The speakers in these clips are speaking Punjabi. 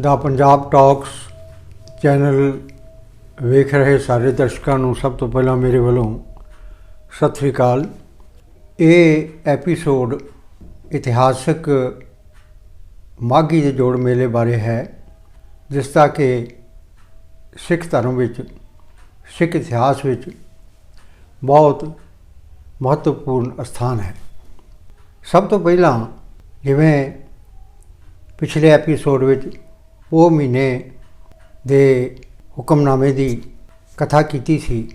ਦਾ ਪੰਜਾਬ ਟਾਕਸ ਚੈਨਲ ਵੇਖ ਰਹੇ ਸਾਰੇ ਦਰਸ਼ਕਾਂ ਨੂੰ ਸਭ ਤੋਂ ਪਹਿਲਾਂ ਮੇਰੇ ਵੱਲੋਂ ਸਤਿ ਸ੍ਰੀ ਅਕਾਲ। ਇਹ ਐਪੀਸੋਡ ਇਤਿਹਾਸਕ ਮਾਘੀ ਦੇ ਜੋੜ ਮੇਲੇ ਬਾਰੇ ਹੈ, ਜਿਸ ਦਾ ਕਿ ਸਿੱਖ ਧਰਮ ਵਿੱਚ, ਸਿੱਖ ਇਤਿਹਾਸ ਵਿੱਚ ਬਹੁਤ ਮਹੱਤਵਪੂਰਨ ਸਥਾਨ ਹੈ। ਸਭ ਤੋਂ ਪਹਿਲਾਂ ਜਿਵੇਂ ਪਿਛਲੇ ਐਪੀਸੋਡ ਵਿੱਚ ਉਹ ਮਹੀਨੇ ਦੇ ਹੁਕਮਨਾਮੇ ਦੀ ਕਥਾ ਕੀਤੀ ਸੀ।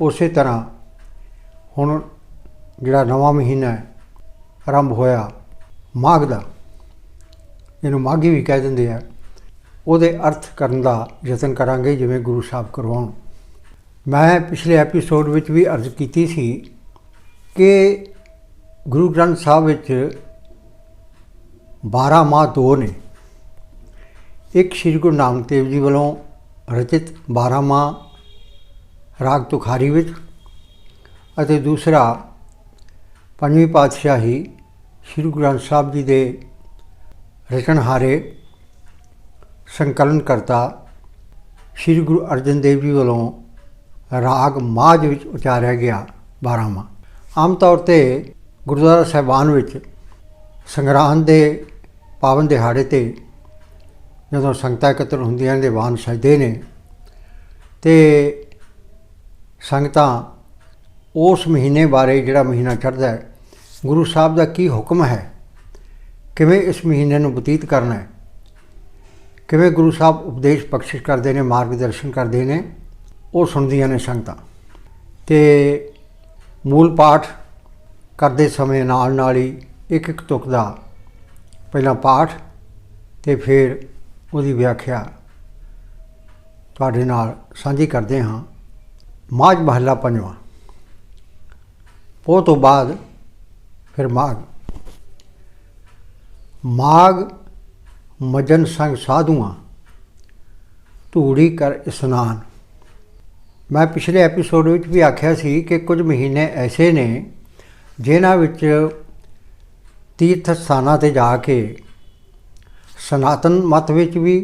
ਉਸੇ ਤਰ੍ਹਾਂ ਹੁਣ ਜਿਹੜਾ ਨਵਾਂ ਮਹੀਨਾ ਹੈ ਆਰੰਭ ਹੋਇਆ ਮਾਘ ਦਾ, ਇਹਨੂੰ ਮਾਘੀ ਵੀ ਕਹਿ ਦਿੰਦੇ ਆ। ਉਹਦੇ ਅਰਥ ਕਰਨ ਦਾ ਯਤਨ ਕਰਾਂਗੇ, ਜਿਵੇਂ ਗੁਰੂ ਸਾਹਿਬ ਕਰਵਾਉਣ। ਮੈਂ ਪਿਛਲੇ ਐਪੀਸੋਡ ਵਿੱਚ ਵੀ ਅਰਜ਼ ਕੀਤੀ ਸੀ ਕਿ ਗੁਰੂ ਗ੍ਰੰਥ ਸਾਹਿਬ ਵਿੱਚ 12 ਮਾਹ ਦੋ ਨੇ। ਇੱਕ ਸ੍ਰੀ ਗੁਰੂ ਨਾਨਕ ਦੇਵ ਜੀ ਵੱਲੋਂ ਰਚਿਤ 12 ਮਾਂ ਰਾਗ ਤੁਖਾਰੀ ਵਿੱਚ ਅਤੇ ਦੂਸਰਾ ਪੰਜਵੀਂ ਪਾਤਸ਼ਾਹੀ ਸ੍ਰੀ ਗੁਰੂ ਗ੍ਰੰਥ ਸਾਹਿਬ ਜੀ ਦੇ ਰਚਨਹਾਰੇ ਸੰਕਲਨ ਕਰਤਾ ਸ੍ਰੀ ਗੁਰੂ ਅਰਜਨ ਦੇਵ ਜੀ ਵੱਲੋਂ ਰਾਗ ਮਾਝ ਵਿੱਚ ਉਚਾਰਿਆ ਗਿਆ 12 ਮਾਹ ਆਮ ਤੌਰ ਤੇ ਗੁਰਦੁਆਰਾ ਸਾਹਿਬਾਨ ਵਿੱਚ ਸੰਗਰਾਂਦ ਦੇ ਪਾਵਨ ਦਿਹਾੜੇ ਤੇ ਜਦੋਂ ਸੰਗਤਾਂ ਇਕੱਤਰ ਹੁੰਦੀਆਂ ਨੇ, ਦੀਵਾਨ ਸਜਦੇ ਨੇ, ਤੇ ਸੰਗਤਾਂ ਉਸ ਮਹੀਨੇ ਬਾਰੇ ਜਿਹੜਾ ਮਹੀਨਾ ਚੜ੍ਹਦਾ ਹੈ, ਗੁਰੂ ਸਾਹਿਬ ਦਾ ਕੀ ਹੁਕਮ ਹੈ? ਕਿਵੇਂ ਇਸ ਮਹੀਨੇ ਨੂੰ ਬਤੀਤ ਕਰਨਾ ਹੈ? ਕਿਵੇਂ ਗੁਰੂ ਸਾਹਿਬ ਉਪਦੇਸ਼ ਬਖਸ਼ਿਸ਼ ਕਰਦੇ ਨੇ, ਮਾਰਗਦਰਸ਼ਨ ਕਰਦੇ ਨੇ? ਉਹ ਸੁਣਦੀਆਂ ਨੇ ਸੰਗਤਾਂ। ਤੇ ਮੂਲ ਪਾਠ ਕਰਦੇ ਸਮੇਂ ਨਾਲ ਨਾਲ ਹੀ ਇੱਕ ਇੱਕ ਤੁਕ ਦਾ ਪਹਿਲਾਂ ਪਾਠ ਤੇ ਫਿਰ ਉਹਦੀ ਵਿਆਖਿਆ ਤੁਹਾਡੇ ਨਾਲ ਸਾਂਝੀ ਕਰਦੇ ਹਾਂ। ਮਾਝ ਮਹੱਲਾ ਪੰਜਵਾਂ। ਉਹ ਤੋਂ ਬਾਅਦ ਫਿਰ ਮਾਘ। ਮਾਘ ਮਜਨ ਸੰਗ ਸਾਧੂਆਂ, ਧੂੜੀ ਕਰ ਇਸਨਾਨ। ਮੈਂ ਪਿਛਲੇ ਐਪੀਸੋਡ ਵਿੱਚ ਵੀ ਆਖਿਆ ਸੀ ਕਿ ਕੁਝ ਮਹੀਨੇ ਐਸੇ ਨੇ ਜਿਨ੍ਹਾਂ ਵਿੱਚ ਤੀਰਥ ਸਥਾਨਾਂ ਤੇ ਜਾ ਕੇ ਸਨਾਤਨ ਮਤ ਵਿੱਚ ਵੀ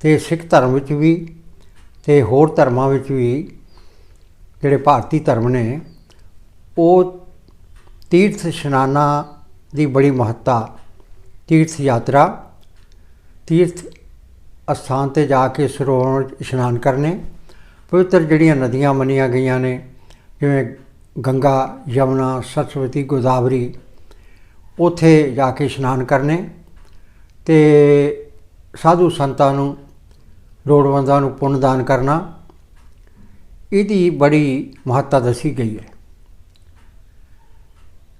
ਤੇ ਸਿੱਖ ਧਰਮ ਵਿੱਚ ਵੀ ਤੇ ਹੋਰ ਧਰਮਾਂ ਵਿੱਚ ਵੀ ਜਿਹੜੇ ਭਾਰਤੀ ਧਰਮ ਨੇ, ਉਹ ਤੀਰਥ ਇਸ਼ਨਾਨਾਂ ਦੀ ਬੜੀ ਮਹੱਤਤਾ, ਤੀਰਥ ਯਾਤਰਾ, ਤੀਰਥ ਅਸਥਾਨ ਤੇ ਜਾ ਕੇ ਸਰੋਵਰ ਇਸ਼ਨਾਨ ਕਰਨੇ, ਪਵਿੱਤਰ ਜਿਹੜੀਆਂ ਨਦੀਆਂ ਮੰਨੀਆਂ ਗਈਆਂ ਨੇ, ਜਿਵੇਂ ਗੰਗਾ, ਯਮੁਨਾ, ਸਰਸਵਤੀ, ਗੋਦਾਵਰੀ, ਉਥੇ ਜਾ ਕੇ ਇਸ਼ਨਾਨ ਕਰਨੇ ਤੇ ਸਾਧੂ ਸੰਤਾਂ ਨੂੰ ਲੋੜਵੰਦਾਂ ਨੂੰ ਪੁੰਨ ਦਾਨ ਕਰਨਾ ਇਹਦੀ ਬੜੀ ਮਹੱਤਤਾ ਦੱਸੀ ਗਈ ਹੈ।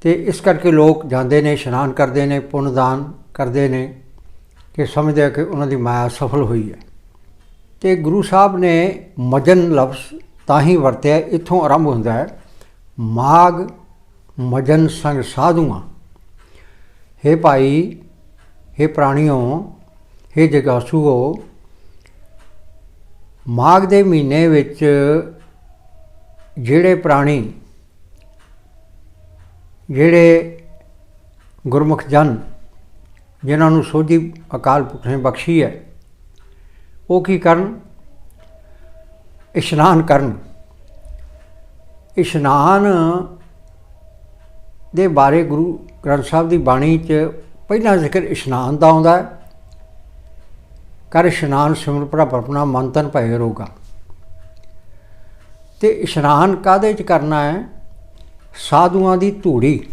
ਤੇ ਇਸ ਕਰਕੇ ਲੋਕ ਜਾਂਦੇ ਨੇ, ਇਸ਼ਨਾਨ ਕਰਦੇ ਨੇ ਪੁੰਨ ਦਾਨ ਕਰਦੇ ਨੇ ਕਿ ਸਮਝਦੇ ਆ ਕਿ ਉਹਨਾਂ ਦੀ ਮਾਇਆ ਸਫਲ ਹੋਈ ਹੈ। ਤੇ ਗੁਰੂ ਸਾਹਿਬ ਨੇ ਮਜਨ ਲਫ਼ਜ਼ ਤਾਂ ਹੀ ਵਰਤਿਆ, ਇੱਥੋਂ ਆਰੰਭ ਹੁੰਦਾ ਹੈ ਮਾਗ ਮਜਨ ਸੰਗ ਸਾਧੂਆਂ। हे ਭਾਈ हे ਪ੍ਰਾਣੀਓ हे ਜਗਾਸੂਓ, ਮਾਘ ਦੇ ਮਹੀਨੇ ਵਿੱਚ ਜਿਹੜੇ ਪ੍ਰਾਣੀ, ਜਿਹੜੇ ਗੁਰਮੁਖ ਜਨ, ਜਿਨ੍ਹਾਂ ਨੂੰ ਸੋਧੀ ਅਕਾਲ ਪੁਰਖ ਨੇ ਬਖਸ਼ੀ ਹੈ, ਉਹ ਕੀ ਕਰਨ? ਇਸ਼ਨਾਨ ਕਰਨ। ਇਸ਼ਨਾਨ ਦੇ ਬਾਰੇ ਗੁਰੂ ਗ੍ਰੰਥ ਸਾਹਿਬ ਦੀ ਬਾਣੀ 'ਚ ਪਹਿਲਾ ਜ਼ਿਕਰ ਇਸ਼ਨਾਨ ਦਾ ਆਉਂਦਾ ਹੈ। ਕਰ ਇਸ਼ਨਾਨ ਸਿਮਰ ਪ੍ਰਭ ਆਪਣਾ ਮਨ ਤਨ ਭੈ ਰੋਗਾ। ਤੇ ਇਸ਼ਨਾਨ ਕਾਦੇ 'ਚ ਕਰਨਾ ਹੈ? ਸਾਧੂਆਂ ਦੀ ਧੂੜੀ।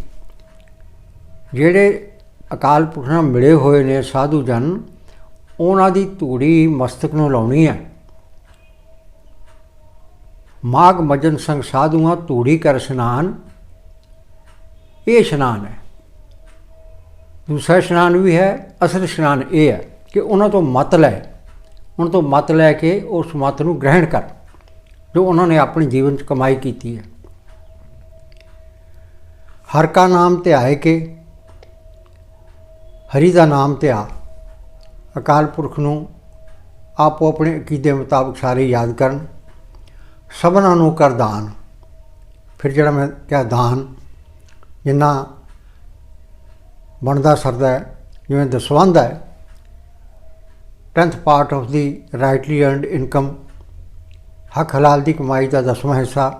ਜਿਹੜੇ ਅਕਾਲ ਪੁਰਖ ਨਾਲ ਮਿਲੇ ਹੋਏ ਨੇ ਸਾਧੂ ਜਨ, ਉਹਨਾਂ ਦੀ ਧੂੜੀ ਮਸਤਕ ਨੂੰ ਲਾਉਣੀ ਹੈ। ਮਾਗ ਮਜਨ ਸੰਗ ਸਾਧੂਆਂ ਧੂੜੀ ਕਰ ਇਸ਼ਨਾਨ। ਇਹ ਇਸ਼ਨਾਨ ਹੈ। ਦੂਸਰਾ ਇਸ਼ਨਾਨ ਵੀ ਹੈ, ਅਸਲ ਇਸ਼ਨਾਨ ਇਹ ਹੈ ਕਿ ਉਹਨਾਂ ਤੋਂ ਮਤ ਲੈ, ਉਹਨਾਂ ਤੋਂ ਮਤ ਲੈ ਕੇ ਉਸ ਮਤ ਨੂੰ ਗ੍ਰਹਿਣ ਕਰ, ਜੋ ਉਹਨਾਂ ਨੇ ਆਪਣੇ ਜੀਵਨ 'ਚ ਕਮਾਈ ਕੀਤੀ ਹੈ। ਹਰ ਕਾ ਨਾਮ ਧਿਆਏ ਕੇ, ਹਰੀ ਦਾ ਨਾਮ ਧਿਆ ਅਕਾਲ ਪੁਰਖ ਨੂੰ ਆਪੋ ਆਪਣੇ ਅਕੀਦੇ ਮੁਤਾਬਕ ਸਾਰੇ ਯਾਦ ਕਰਨ, ਸਭਨਾਂ ਨੂੰ ਕਰ ਦਾਨ। ਫਿਰ ਜਿਹੜਾ ਮੈਂ ਕਿਹਾ ਦਾਨ, ਜਿੰਨਾ ਬਣਦਾ, ਸਰਦਾ ਹੈ, ਜਿਵੇਂ ਦਸਵੰਧ ਹੈ। 10th part of the rightly earned income ਹੱਕ ਹਲਾਲ ਦੀ ਕਮਾਈ ਦਾ ਦਸਵਾਂ ਹਿੱਸਾ,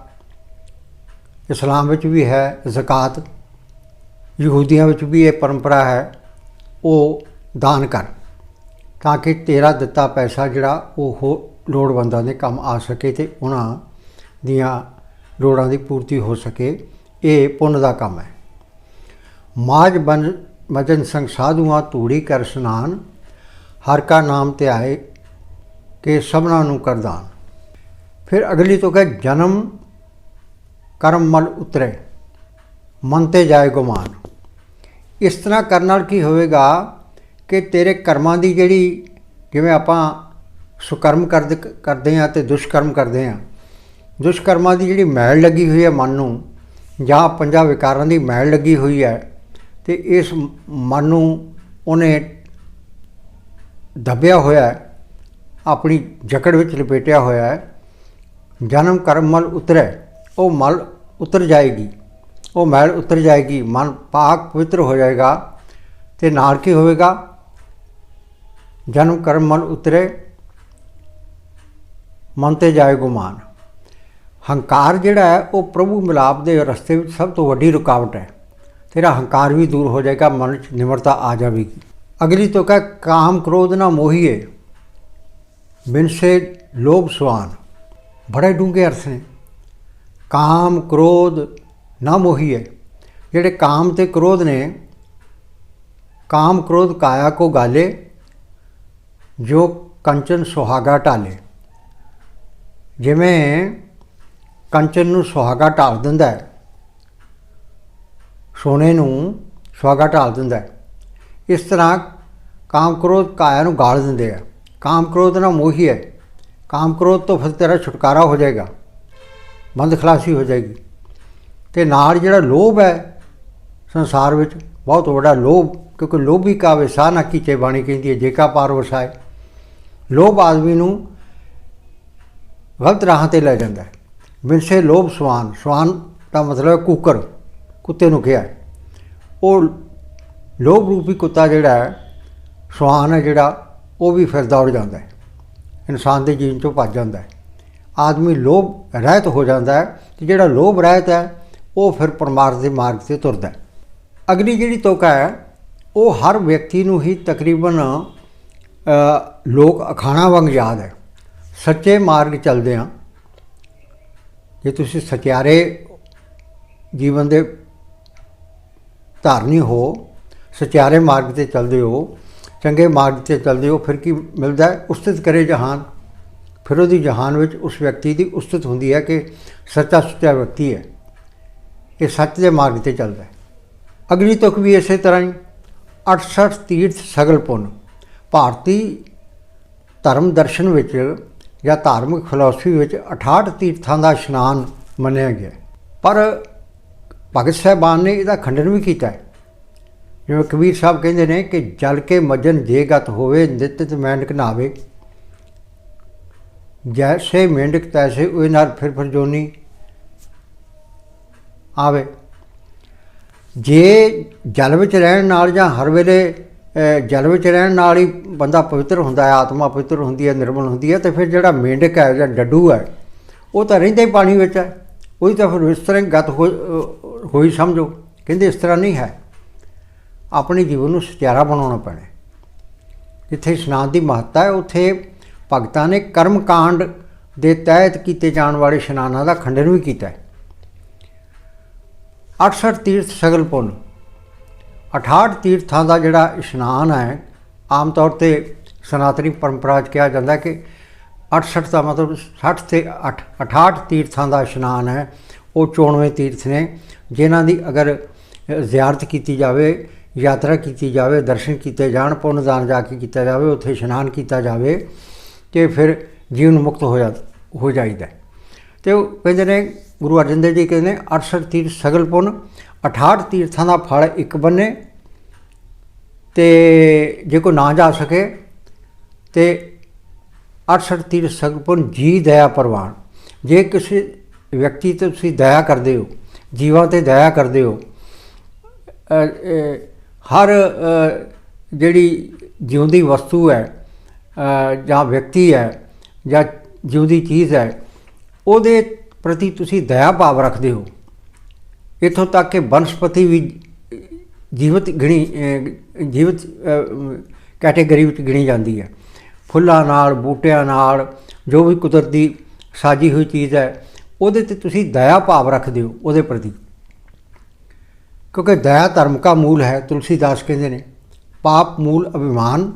ਇਸਲਾਮ ਵਿੱਚ ਵੀ ਹੈ ਜ਼ਕਾਤ, ਯਹੂਦੀਆਂ ਵਿੱਚ ਵੀ ਇਹ ਪਰੰਪਰਾ ਹੈ, ਉਹ ਦਾਨ ਕਰ, ਤਾਂ ਕਿ ਤੇਰਾ ਦਿੱਤਾ ਪੈਸਾ ਜਿਹੜਾ ਉਹ ਲੋੜਵੰਦਾਂ ਦੇ ਕੰਮ ਆ ਸਕੇ ਤੇ ਉਹਨਾਂ ਦੀਆਂ ਲੋੜਾਂ ਦੀ ਪੂਰਤੀ ਹੋ ਸਕੇ, ਇਹ ਪੁੰਨ ਦਾ ਕੰਮ ਹੈ। ਮਾਜ ਬਨ ਮਜਨ ਸੰਗ ਸਾਧੂਆਂ ਧੂੜੀ ਕਰ ਸਨਾਨ, ਹਰ ਕਾ ਨਾਮ ਤੇ ਆਏ ਕਿ ਸਭਨਾਂ ਨੂੰ ਕਰਦਾਨ ਫਿਰ ਅਗਲੀ ਤੋਂ ਕਹੇ, ਜਨਮ ਕਰਮ ਮਲ ਉਤਰੇ, ਮਨ ਤੇ ਜਾਏ ਗੁਮਾਨ। ਇਸ ਤਰ੍ਹਾਂ ਕਰਨ ਨਾਲ ਕੀ ਹੋਵੇਗਾ ਕਿ ਤੇਰੇ ਕਰਮਾਂ ਦੀ ਜਿਹੜੀ ਜਿਵੇਂ ਆਪਾਂ ਸੁਕਰਮ ਕਰਦੇ ਕਰਦੇ ਆ ਤੇ ਦੁਸ਼ਕਰਮ ਕਰਦੇ ਆ ਦੁਸ਼ਕਰਮਾਂ ਦੀ ਜਿਹੜੀ ਮੈਲ ਲੱਗੀ ਹੋਈ ਹੈ ਮਨ ਨੂੰ ਜਾਂ ਪੰਜਾਂ ਵਿਕਾਰਾਂ ਦੀ ਮੈਲ ਲੱਗੀ ਹੋਈ ਹੈ ਤੇ ਇਸ ਮਨ ਨੂੰ ਉਹਨੇ ਦੱਬਿਆ ਹੋਇਆ ਹੈ, ਆਪਣੀ ਜਕੜ ਵਿੱਚ ਲਪੇਟਿਆ ਹੋਇਆ ਹੈ। ਜਨਮ ਕਰਮ ਮਲ ਉਤਰੇ, ਉਹ ਮਲ ਉਤਰ ਜਾਏਗੀ। ਉਹ ਮੈਲ ਉਤਰ ਜਾਏਗੀ, ਮਨ ਪਾਕ ਪਵਿੱਤਰ ਹੋ ਜਾਏਗਾ ਤੇ ਨਾਲ ਕੀ ਹੋਵੇਗਾ। ਜਨਮ ਕਰਮ ਮਲ ਉਤਰੇ, ਮਨ ਤੇ ਜਾਏ ਗੁਮਾਨ। ਹੰਕਾਰ ਜਿਹੜਾ ਹੈ, ਉਹ ਪ੍ਰਭੂ ਮਿਲਾਪ ਦੇ ਰਸਤੇ ਵਿੱਚ ਸਭ ਤੋਂ ਵੱਡੀ ਰੁਕਾਵਟ ਹੈ। ਤੇਰਾ ਹੰਕਾਰ ਵੀ ਦੂਰ ਹੋ ਜਾਏਗਾ, ਮਨ ਵਿੱਚ ਨਿਮਰਤਾ ਆ ਜਾਵੇਗੀ। ਅਗਲੀ ਤੋਂ ਕਹੇ, ਕਾਮ ਕ੍ਰੋਧ ਨਾ ਮੋਹੀਏ। ਬਿਨ ਸੇ ਲੋਭ ਸਵਾਨ। ਬੜੇ ਡੂੰਘੇ ਅਰਥ ਨੇ। ਕਾਮ ਕ੍ਰੋਧ ਨਾ ਮੋਹੀਏ। ਜਿਹੜੇ ਕਾਮ ਤੇ ਕ੍ਰੋਧ ਨੇ, ਕਾਮ ਕ੍ਰੋਧ ਕਾਇਆ ਕੋ ਗਾਲੇ, ਜੋ ਕੰਚਨ ਸੁਹਾਗਾ ਢਾਲੇ। ਜਿਵੇਂ ਕੰਚਨ ਨੂੰ ਸੁਹਾਗਾ ਢਾਲ ਦਿੰਦਾ ਹੈ ਸੋਨੇ ਨੂੰ ਸੁਆਗਾ ਢਾਲ ਦਿੰਦਾ ਹੈ। ਇਸ ਤਰ੍ਹਾਂ ਕਾਮ ਕ੍ਰੋਧ ਕਾਇਆ ਨੂੰ ਗਾਲ ਦਿੰਦੇ ਆ। ਕਾਮ ਕ੍ਰੋਧ ਨਾ ਮੋਹੀ ਹੈ ਕਾਮ ਕ੍ਰੋਧ ਤੋਂ ਫਿਰ ਤੇਰਾ ਛੁਟਕਾਰਾ ਹੋ ਜਾਏਗਾ। ਬੰਦ ਖਲਾਸੀ ਹੋ ਜਾਏਗੀ। ਤੇ ਨਾਲ ਜਿਹੜਾ ਲੋਭ ਹੈ ਸੰਸਾਰ ਵਿੱਚ, ਬਹੁਤ ਵੱਡਾ ਲੋਭ, ਕਿਉਂਕਿ ਲੋਭੀ ਕਾ ਵਿਸਾ ਨਾ ਕੀਚੇ ਬਾਣੀ ਕਹਿੰਦੀ ਹੈ, ਜੇ ਕਾ ਪਾਰ ਵਸਾਏ। ਲੋਭ ਆਦਮੀ ਨੂੰ ਗਲਤ ਰਾਹਾਂ ਤੇ ਲੈ ਜਾਂਦਾ ਹੈ। ਬਿਨਸੇ ਲੋਭ ਸਵਾਨ। ਸਵਾਨ ਦਾ ਮਤਲਬ ਹੈ ਕੁੱਕਰ। ਕੁੱਤੇ ਨੂੰ ਕਿਹਾ। ਉਹ ਲੋਭ ਰੂਪੀ ਕੁੱਤਾ ਜਿਹੜਾ ਹੈ, ਸਵਾਨ ਹੈ ਜਿਹੜਾ, ਉਹ ਵੀ ਫਿਰ ਦੌੜ ਜਾਂਦਾ ਹੈ। ਇਨਸਾਨ ਦੇ ਜੀਵਨ ਚੋਂ ਭੱਜ ਜਾਂਦਾ ਹੈ। ਆਦਮੀ ਲੋਭ ਰਹਿਤ ਹੋ ਜਾਂਦਾ ਹੈ ਤੇ ਜਿਹੜਾ ਲੋਭ ਰਹਿਤ ਹੈ, ਉਹ ਫਿਰ ਪਰਮਾਰਥ ਦੇ ਮਾਰਗ ਤੇ ਤੁਰਦਾ ਹੈ। ਅਗਲੀ ਜਿਹੜੀ ਤੋਕਾ ਹੈ, ਉਹ ਹਰ ਵਿਅਕਤੀ ਨੂੰ ਹੀ ਤਕਰੀਬਨ ਲੋਕ ਅਖਾਣਾ ਵਾਂਗ ਯਾਦ ਹੈ। ਸੱਚੇ ਮਾਰਗ ਚੱਲਦੇ ਆ ਜੇ ਤੁਸੀਂ ਸਚਿਆਰੇ ਜੀਵਨ ਦੇ ਧਾਰਨੀ ਹੋ ਸਚਿਆਰੇ ਮਾਰਗ ਤੇ ਚੱਲਦੇ ਹੋ, ਚੰਗੇ ਮਾਰਗ ਤੇ ਚੱਲਦੇ ਹੋ, ਫਿਰ ਕੀ ਮਿਲਦਾ ਹੈ? ਉਸਤਤ ਕਰੇ ਜਹਾਨ। ਫਿਰ ਉਹਦੀ ਜਹਾਨ ਵਿੱਚ ਉਸ ਵਿਅਕਤੀ ਦੀ ਉਸਤਤ ਹੁੰਦੀ ਹੈ ਕਿ ਸੱਚਾ ਸੁੱਚਾ ਵਿਅਕਤੀ ਹੈ। ਇਹ ਸੱਚ ਦੇ ਮਾਰਗ ਤੇ ਚੱਲਦਾ ਹੈ। ਅਗਲੀ ਤੁਕ ਵੀ ਇਸੇ ਤਰ੍ਹਾਂ ਹੀ। 68 ਤੀਰਥ ਸਗਲ ਪੁੰਨ। ਭਾਰਤੀ ਧਰਮ ਦਰਸ਼ਨ ਵਿੱਚ ਜਾਂ ਧਾਰਮਿਕ ਫਿਲਾਸਫੀ ਵਿੱਚ 68 ਤੀਰਥਾਂ ਦਾ ਇਸ਼ਨਾਨ ਮੰਨਿਆ ਗਿਆ ਪਰ ਭਗਤ ਸਾਹਿਬਾਨ ਨੇ ਇਹਦਾ ਖੰਡਨ ਵੀ ਕੀਤਾ ਹੈ। ਜਿਵੇਂ ਕਬੀਰ ਸਾਹਿਬ ਕਹਿੰਦੇ ਨੇ ਕਿ ਜਲ ਕੇ ਮਜਨ ਜੇ ਗਤ ਹੋਵੇ, ਨਿਤ ਤੇ ਮੈਂਡਕ ਨਾਵੇ ਜੈਸੇ ਮੇਂਡਕ ਤੈਸੇ ਉਹ ਨਾਲ ਫਿਰ ਫਿਰ ਜੋਨੀ ਆਵੇ। ਜੇ ਜਲ ਵਿੱਚ ਰਹਿਣ ਨਾਲ ਜਾਂ ਹਰ ਵੇਲੇ ਜਲ ਵਿੱਚ ਰਹਿਣ ਨਾਲ ਹੀ ਬੰਦਾ ਪਵਿੱਤਰ ਹੁੰਦਾ ਹੈ, ਆਤਮਾ ਪਵਿੱਤਰ ਹੁੰਦੀ ਹੈ, ਨਿਰਮਲ ਹੁੰਦੀ ਹੈ, ਤੇ ਫਿਰ ਜਿਹੜਾ ਮੇਂਢਕ ਹੈ ਜਾਂ ਡੱਡੂ ਹੈ, ਉਹ ਤਾਂ ਰਹਿੰਦਾ ਹੀ ਪਾਣੀ ਵਿੱਚ ਹੈ। ਉਹਦੀ ਤਾਂ ਫਿਰ ਇਸ ਤਰ੍ਹਾਂ ਹੀ ਗਤ ਹੋ- ਹੋਈ ਸਮਝੋ। ਕਹਿੰਦੇ ਇਸ ਤਰ੍ਹਾਂ ਨਹੀਂ ਹੈ। ਆਪਣੇ ਜੀਵਨ ਨੂੰ ਸੁਚਾਰਾ ਬਣਾਉਣਾ ਪੈਣਾ। ਜਿੱਥੇ ਇਸ਼ਨਾਨ ਦੀ ਮਹੱਤਤਾ ਹੈ, ਉੱਥੇ ਭਗਤਾਂ ਨੇ ਕਰਮ ਕਾਂਡ ਦੇ ਤਹਿਤ ਕੀਤੇ ਜਾਣ ਵਾਲੇ ਇਸ਼ਨਾਨਾਂ ਦਾ ਖੰਡਨ ਵੀ ਕੀਤਾ ਹੈ। 68 ਤੀਰਥ ਸਗਲ ਪੁੰਨ। 68 ਤੀਰਥਾਂ ਦਾ ਜਿਹੜਾ ਇਸ਼ਨਾਨ ਹੈ, ਆਮ ਤੌਰ ਤੇ ਸਨਾਤਨੀ ਪਰੰਪਰਾ 'ਚ ਕਿਹਾ ਜਾਂਦਾ ਕਿ 68 ਦਾ ਮਤਲਬ 60 ਤੇ 8 68 ਤੀਰਥਾਂ ਦਾ ਇਸ਼ਨਾਨ ਹੈ, ਉਹ 94 ਤੀਰਥ ਨੇ। ਜਿਨ੍ਹਾਂ ਦੀ ਅਗਰ ਜ਼ਿਆਰਤ ਕੀਤੀ ਜਾਵੇ, ਯਾਤਰਾ ਕੀਤੀ ਜਾਵੇ, ਦਰਸ਼ਨ ਕੀਤੇ ਜਾਣ ਪੁੰਨ ਦਾਨ ਜਾ ਕੇ ਕੀਤਾ ਜਾਵੇ, ਉੱਥੇ ਇਸ਼ਨਾਨ ਕੀਤਾ ਜਾਵੇ, ਤੇ ਫਿਰ ਜੀਵਨ ਮੁਕਤ ਹੋ ਜਾ, ਹੋ ਜਾਈਦਾ ਹੈ। ਤੇ ਉਹ ਕਹਿੰਦੇ ਨੇ, ਗੁਰੂ ਅਰਜਨ ਦੇਵ ਜੀ ਕਹਿੰਦੇ ਨੇ 68 ਤੀਰਥ ਸਗਲ ਪੁੰਨ 68 ਤੀਰਥਾਂ ਦਾ ਫਲ ਇੱਕ ਬੰਨੇ, ਤੇ ਜੇ ਕੋ ਨਾ ਜਾ ਸਕੇ, ਤੇ 68 ਤੀਰਥ ਸਗਲ ਪੁੰਨ ਜੀ ਦਇਆ ਪ੍ਰਵਾਨ ਜੇ ਕਿਸੇ ਵਿਅਕਤੀ ਤੇ ਤੁਸੀਂ ਦਇਆ ਕਰਦੇ ਹੋ ਜੀਵਾਂ ਤੇ ਦਇਆ ਕਰਦੇ ਹੋ। ਹਰ ਜਿਹੜੀ ਜਿਉਂਦੀ ਵਸਤੂ ਹੈ ਜਾਂ ਵਿਅਕਤੀ ਹੈ, ਜਾਂ ਜਿਉਂਦੀ ਚੀਜ਼ ਹੈ, ਉਹਦੇ ਪ੍ਰਤੀ ਤੁਸੀਂ ਦਇਆ ਭਾਵ ਰੱਖਦੇ ਹੋ। ਇੱਥੋਂ ਤੱਕ ਕਿ ਬਨਸਪਤੀ ਵੀ ਜੀਵਤ ਗਿਣੀ ਜੀਵਤ ਕੈਟੇਗਰੀ ਵਿੱਚ ਗਿਣੀ ਜਾਂਦੀ ਹੈ। ਫੁੱਲਾਂ ਨਾਲ, ਬੂਟਿਆਂ ਨਾਲ, ਜੋ ਵੀ ਕੁਦਰਤੀ ਸਾਜੀ ਹੋਈ ਚੀਜ਼ ਹੈ ਉਹਦੇ ਤੇ ਤੁਸੀਂ ਦਇਆ ਭਾਵ ਰੱਖਦੇ ਹੋ ਉਹਦੇ ਪ੍ਰਤੀ। ਕਿਉਂਕਿ ਦਇਆ ਧਰਮ ਦਾ ਮੂਲ ਹੈ, ਤੁਲਸੀਦਾਸ ਕਹਿੰਦੇ ਨੇ, ਪਾਪ ਮੂਲ ਅਭਿਮਾਨ,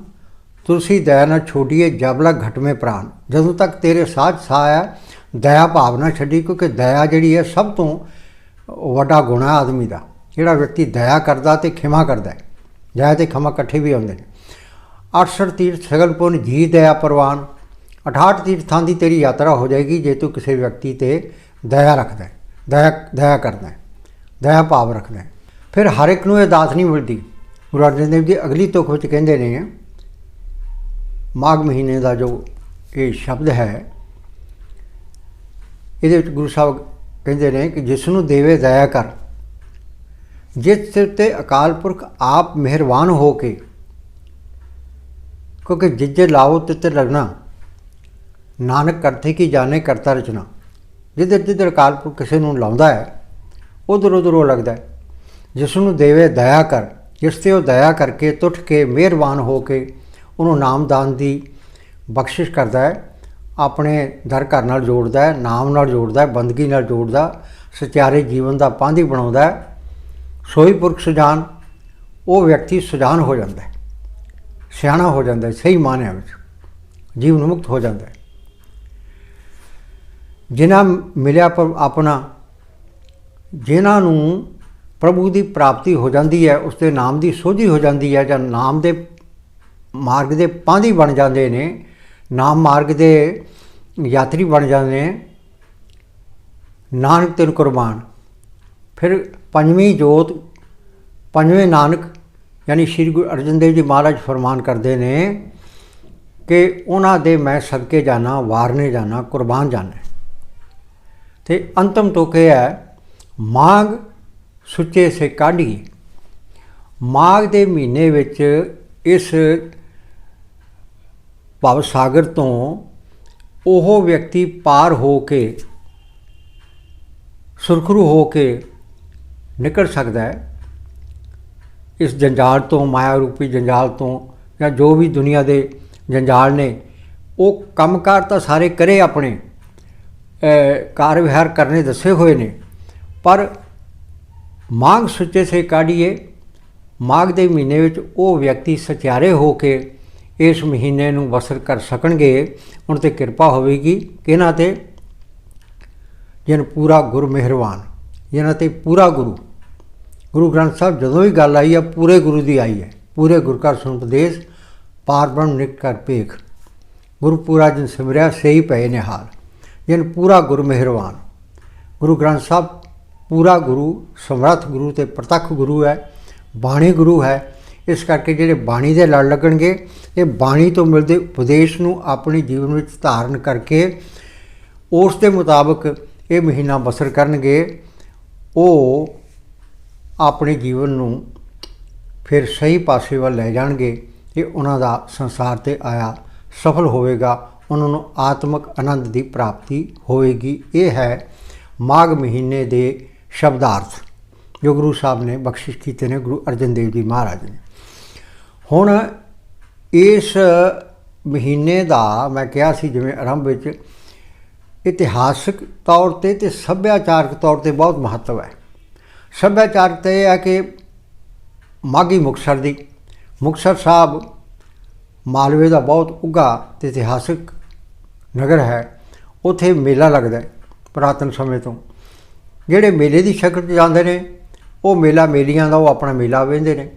ਤੁਲਸੀ ਦਇਆ ਨਾ ਛੋਡੀਏ ਜਬਲਾ ਘਟਵੇਂ ਪ੍ਰਾਨ। ਜਦੋਂ ਤੱਕ ਤੇਰੇ ਸਾਥ ਸਾਹ ਹੈ ਦਇਆ ਭਾਵਨਾ ਛੱਡੀ, ਕਿਉਂਕਿ ਦਇਆ ਜਿਹੜੀ ਹੈ ਸਭ ਤੋਂ ਵੱਡਾ ਗੁਣ ਹੈ ਆਦਮੀ ਦਾ। ਜਿਹੜਾ ਵਿਅਕਤੀ ਦਇਆ ਕਰਦਾ ਤੇ ਖਿਮਾ ਕਰਦਾ ਹੈ, ਦਇਆ ਤੇ ਖਿਮਾ ਇਕੱਠੇ ਵੀ ਆਉਂਦੇ ਨੇ। 68 ਤੀਰਥ ਸਗਲ ਪੁਨ ਜੀ ਦਇਆ ਪ੍ਰਵਾਨ 68 ਤੀਰਥਾਂ ਦੀ ਤੇਰੀ ਯਾਤਰਾ ਹੋ ਜਾਏਗੀ ਜੇ ਤੂੰ ਕਿਸੇ ਵਿਅਕਤੀ ਤੇ ਦਇਆ ਰੱਖਦਾ ਦਇਆ ਦਇਆ ਕਰਦਾ ਦਇਆ ਭਾਵ ਰੱਖਦਾ ਫਿਰ ਹਰ ਇੱਕ ਨੂੰ ਇਹ ਦਾਤ ਨਹੀਂ ਮਿਲਦੀ। ਗੁਰੂ ਅਰਜਨ ਦੇਵ ਜੀ ਅਗਲੀ ਤੁਕ ਵਿੱਚ ਕਹਿੰਦੇ ਨੇ, ਮਾਘ ਮਹੀਨੇ ਦਾ ਜੋ ਇਹ ਸ਼ਬਦ ਹੈ, ਇਹਦੇ ਵਿੱਚ ਗੁਰੂ ਸਾਹਿਬ ਕਹਿੰਦੇ ਨੇ ਕਿ ਜਿਸ ਨੂੰ ਦੇਵੇ ਦਇਆ ਕਰ। ਜਿਸ ਸਿਰ ਤੇ ਅਕਾਲ ਪੁਰਖ ਆਪ ਮਿਹਰਬਾਨ ਹੋ ਕੇ, ਕਿਉਂਕਿ ਜਿੱਜੇ ਲਾਓ ਤਿੱਤੇ ਲੱਗਣਾ ਨਾਨਕ ਕਰਤੇ ਕੀ ਜਾਣੇ ਕਰਤਾ ਰਚਨਾ। ਜਿੱਧਰ ਜਿੱਧਰ ਅਕਾਲ ਪੁਰਖ ਕਿਸੇ ਨੂੰ ਲਾਉਂਦਾ ਹੈ, ਉਧਰ ਉਧਰ ਉਹ ਲੱਗਦਾ ਜਿਸ ਨੂੰ ਦੇਵੇ ਦਇਆ ਕਰ, ਜਿਸ ਤੇ ਉਹ ਦਇਆ ਕਰਕੇ ਤੁਠ ਕੇ ਮਿਹਰਬਾਨ ਹੋ ਕੇ ਉਹਨੂੰ ਨਾਮਦਾਨ ਦੀ ਬਖਸ਼ਿਸ਼ ਕਰਦਾ ਹੈ, ਆਪਣੇ ਦਰ ਘਰ ਨਾਲ ਜੋੜਦਾ ਹੈ, ਨਾਮ ਨਾਲ ਜੋੜਦਾ ਹੈ, ਬੰਦਗੀ ਨਾਲ ਜੋੜਦਾ ਸਚਿਆਰੇ ਜੀਵਨ ਦਾ ਪਾਂਧੀ ਬਣਾਉਂਦਾ ਹੈ। ਸੋਈ ਪੁਰਖ ਸੁਜਾਨ, ਉਹ ਵਿਅਕਤੀ ਸੁਜਾਨ ਹੋ ਜਾਂਦਾ ਹੈ। ਸਿਆਣਾ ਹੋ ਜਾਂਦਾ ਹੈ, ਸਹੀ ਮਾਨਿਆ ਵਿੱਚ, ਜੀਵਨ ਮੁਕਤ ਹੋ ਜਾਂਦਾ ਹੈ। ਜਿਨ੍ਹਾਂ ਮਿਲਿਆ ਪਰ ਆਪਣਾ, ਜਿਨ੍ਹਾਂ ਨੂੰ ਪ੍ਰਭੂ ਦੀ ਪ੍ਰਾਪਤੀ ਹੋ ਜਾਂਦੀ ਹੈ, ਉਸ ਦੇ ਨਾਮ ਦੀ ਸੋਝੀ ਹੋ ਜਾਂਦੀ ਹੈ ਜਾਂ ਨਾਮ ਦੇ ਮਾਰਗ ਦੇ ਪਾਂਧੀ ਬਣ ਜਾਂਦੇ ਨੇ, ਨਾਮ ਮਾਰਗ ਦੇ ਯਾਤਰੀ ਬਣ ਜਾਂਦੇ ਨੇ, ਨਾਨਕ ਤੈਨੂੰ ਕੁਰਬਾਨ। ਫਿਰ ਪੰਜਵੀਂ ਜੋਤ, ਪੰਜਵੇਂ ਨਾਨਕ, ਯਾਨੀ ਸ੍ਰੀ ਗੁਰੂ ਅਰਜਨ ਦੇਵ ਜੀ ਮਹਾਰਾਜ ਫਰਮਾਨ ਕਰਦੇ ਨੇ ਕਿ ਉਹਨਾਂ ਦੇ ਮੈਂ ਸਦਕੇ ਜਾਣਾ, ਵਾਰਨੇ ਜਾਣਾ, ਕੁਰਬਾਨ ਜਾਣਾ। ਤੇ ਅੰਤਮ ਤੋਕੇ ਹੈ, ਮਾਘ ਸੁੱਚੇ ਸੇ ਕਾਢੀਏ ਮਾਘ ਦੇ ਮਹੀਨੇ ਵਿੱਚ ਇਸ ਭਵ ਸਾਗਰ ਤੋਂ ਉਹ ਵਿਅਕਤੀ ਪਾਰ ਹੋ ਕੇ, ਸੁਰਖਰੂ ਹੋ ਕੇ ਨਿਕਲ ਸਕਦਾ ਹੈ। ਇਸ ਜੰਜਾਲ ਤੋਂ ਮਾਇਆ ਰੂਪੀ ਜੰਜਾਲ ਤੋਂ ਜਾਂ ਜੋ ਵੀ ਦੁਨੀਆ ਦੇ ਜੰਜਾਲ ਨੇ, ਉਹ ਕੰਮਕਾਰ ਤਾਂ ਸਾਰੇ ਕਰੇ ਆਪਣੇ ਅ, ਕਾਰ ਵਿਹਾਰ ਕਰਨੇ ਦੱਸੇ ਹੋਏ ਨੇ। ਪਰ ਮਾਘ ਸੁੱਚੇ ਸੇ ਕਾਢੀਏ ਮਾਘ ਦੇ ਮਹੀਨੇ ਵਿੱਚ ਉਹ ਵਿਅਕਤੀ ਸਚਿਆਰੇ ਹੋ ਕੇ ਇਸ ਮਹੀਨੇ ਨੂੰ ਬਸਰ ਕਰ ਸਕਣਗੇ। ਉਹਨਾਂ ਤੇ ਕਿਰਪਾ ਹੋਵੇਗੀ ਕਿਹਨਾਂ ਤੇ ਜਨ ਪੂਰਾ ਗੁਰ ਮਿਹਰਬਾਨ ਜਿਨ੍ਹਾਂ ਤੇ ਪੂਰਾ ਗੁਰੂ। ਗੁਰੂ ਗ੍ਰੰਥ ਸਾਹਿਬ ਜਦੋਂ ਵੀ ਗੱਲ ਆਈ ਹੈ ਪੂਰੇ ਗੁਰੂ ਦੀ ਆਈ ਹੈ। ਪੂਰੇ ਗੁਰ ਕਾ ਸੁਣ ਉਪਦੇਸ਼ ਪਾਰ ਬ੍ਰਹਮ ਨਿਕ ਕਰ ਪੇਖ ਗੁਰੂ ਪੂਰਾ ਜਨ ਸਿਮਰਿਆ ਸਹੀ ਪਏ ਨਿਹਾਲ ਜਨ ਪੂਰਾ ਗੁਰ ਮਿਹਰਬਾਨ। ਗੁਰੂ ਗ੍ਰੰਥ ਸਾਹਿਬ ਪੂਰਾ ਗੁਰੂ, ਸਮਰੱਥ ਗੁਰੂ ਤੇ ਪ੍ਰਤੱਖ ਗੁਰੂ ਹੈ, ਬਾਣੀ ਗੁਰੂ ਹੈ। ਇਸ ਕਰਕੇ ਜਿਹੜੇ ਬਾਣੀ ਦੇ ਲੜ ਲੱਗਣਗੇ, ਇਹ ਬਾਣੀ ਤੋਂ ਮਿਲਦੇ ਉਪਦੇਸ਼ ਨੂੰ ਆਪਣੇ ਜੀਵਨ ਵਿੱਚ ਧਾਰਨ ਕਰਕੇ ਉਸ ਦੇ ਮੁਤਾਬਕ ਇਹ ਮਹੀਨਾ ਬਸਰ ਕਰਨਗੇ। ਉਹ ਆਪਣੇ ਜੀਵਨ ਨੂੰ ਫਿਰ ਸਹੀ ਪਾਸੇ ਵੱਲ ਲੈ ਜਾਣਗੇ। ਇਹ ਉਹਨਾਂ ਦਾ ਸੰਸਾਰ ਤੇ ਆਇਆ ਸਫਲ ਹੋਵੇਗਾ। ਉਹਨਾਂ ਨੂੰ ਆਤਮਿਕ ਆਨੰਦ ਦੀ ਪ੍ਰਾਪਤੀ ਹੋਵੇਗੀ। ਇਹ ਹੈ ਮਾਘ ਮਹੀਨੇ ਦੇ ਸ਼ਬਦਾਰਥ। ਜੋ ਗੁਰੂ ਸਾਹਿਬ ਨੇ ਬਖਸ਼ਿਸ਼ ਕੀਤੇ ਨੇ ਗੁਰੂ ਅਰਜਨ ਦੇਵ ਜੀ ਮਹਾਰਾਜ ਨੇ। ਹੁਣ ਇਸ ਮਹੀਨੇ ਦਾ ਮੈਂ ਕਿਹਾ ਸੀ ਜਿਵੇਂ ਆਰੰਭ ਵਿੱਚ ਇਤਿਹਾਸਕ ਤੌਰ ਤੇ ਤੇ ਸੱਭਿਆਚਾਰਕ ਤੌਰ ਤੇ ਬਹੁਤ ਮਹੱਤਵ ਹੈ। ਸੱਭਿਆਚਾਰਕ ਤੇ ਇਹ ਹੈ ਕਿ ਮਾਗੀ ਮੁਕਤਸਰ ਦੀ। ਮੁਕਤਸਰ ਸਾਹਿਬ ਮਾਲਵੇ ਦਾ ਬਹੁਤ ਉੱਘਾ ਤੇ ਇਤਿਹਾਸਿਕ ਨਗਰ ਹੈ, ਉੱਥੇ ਮੇਲਾ ਲੱਗਦਾ ਹੈ ਪੁਰਾਤਨ ਸਮੇਂ ਤੋਂ। ਜਿਹੜੇ ਮੇਲੇ ਦੀ ਸ਼ਕਲ 'ਚ ਜਾਂਦੇ ਨੇ, ਉਹ ਮੇਲਾ ਮੇਲੀਆਂ ਦਾ, ਉਹ ਆਪਣਾ ਮੇਲਾ ਵੇਂਦੇ ਨੇ।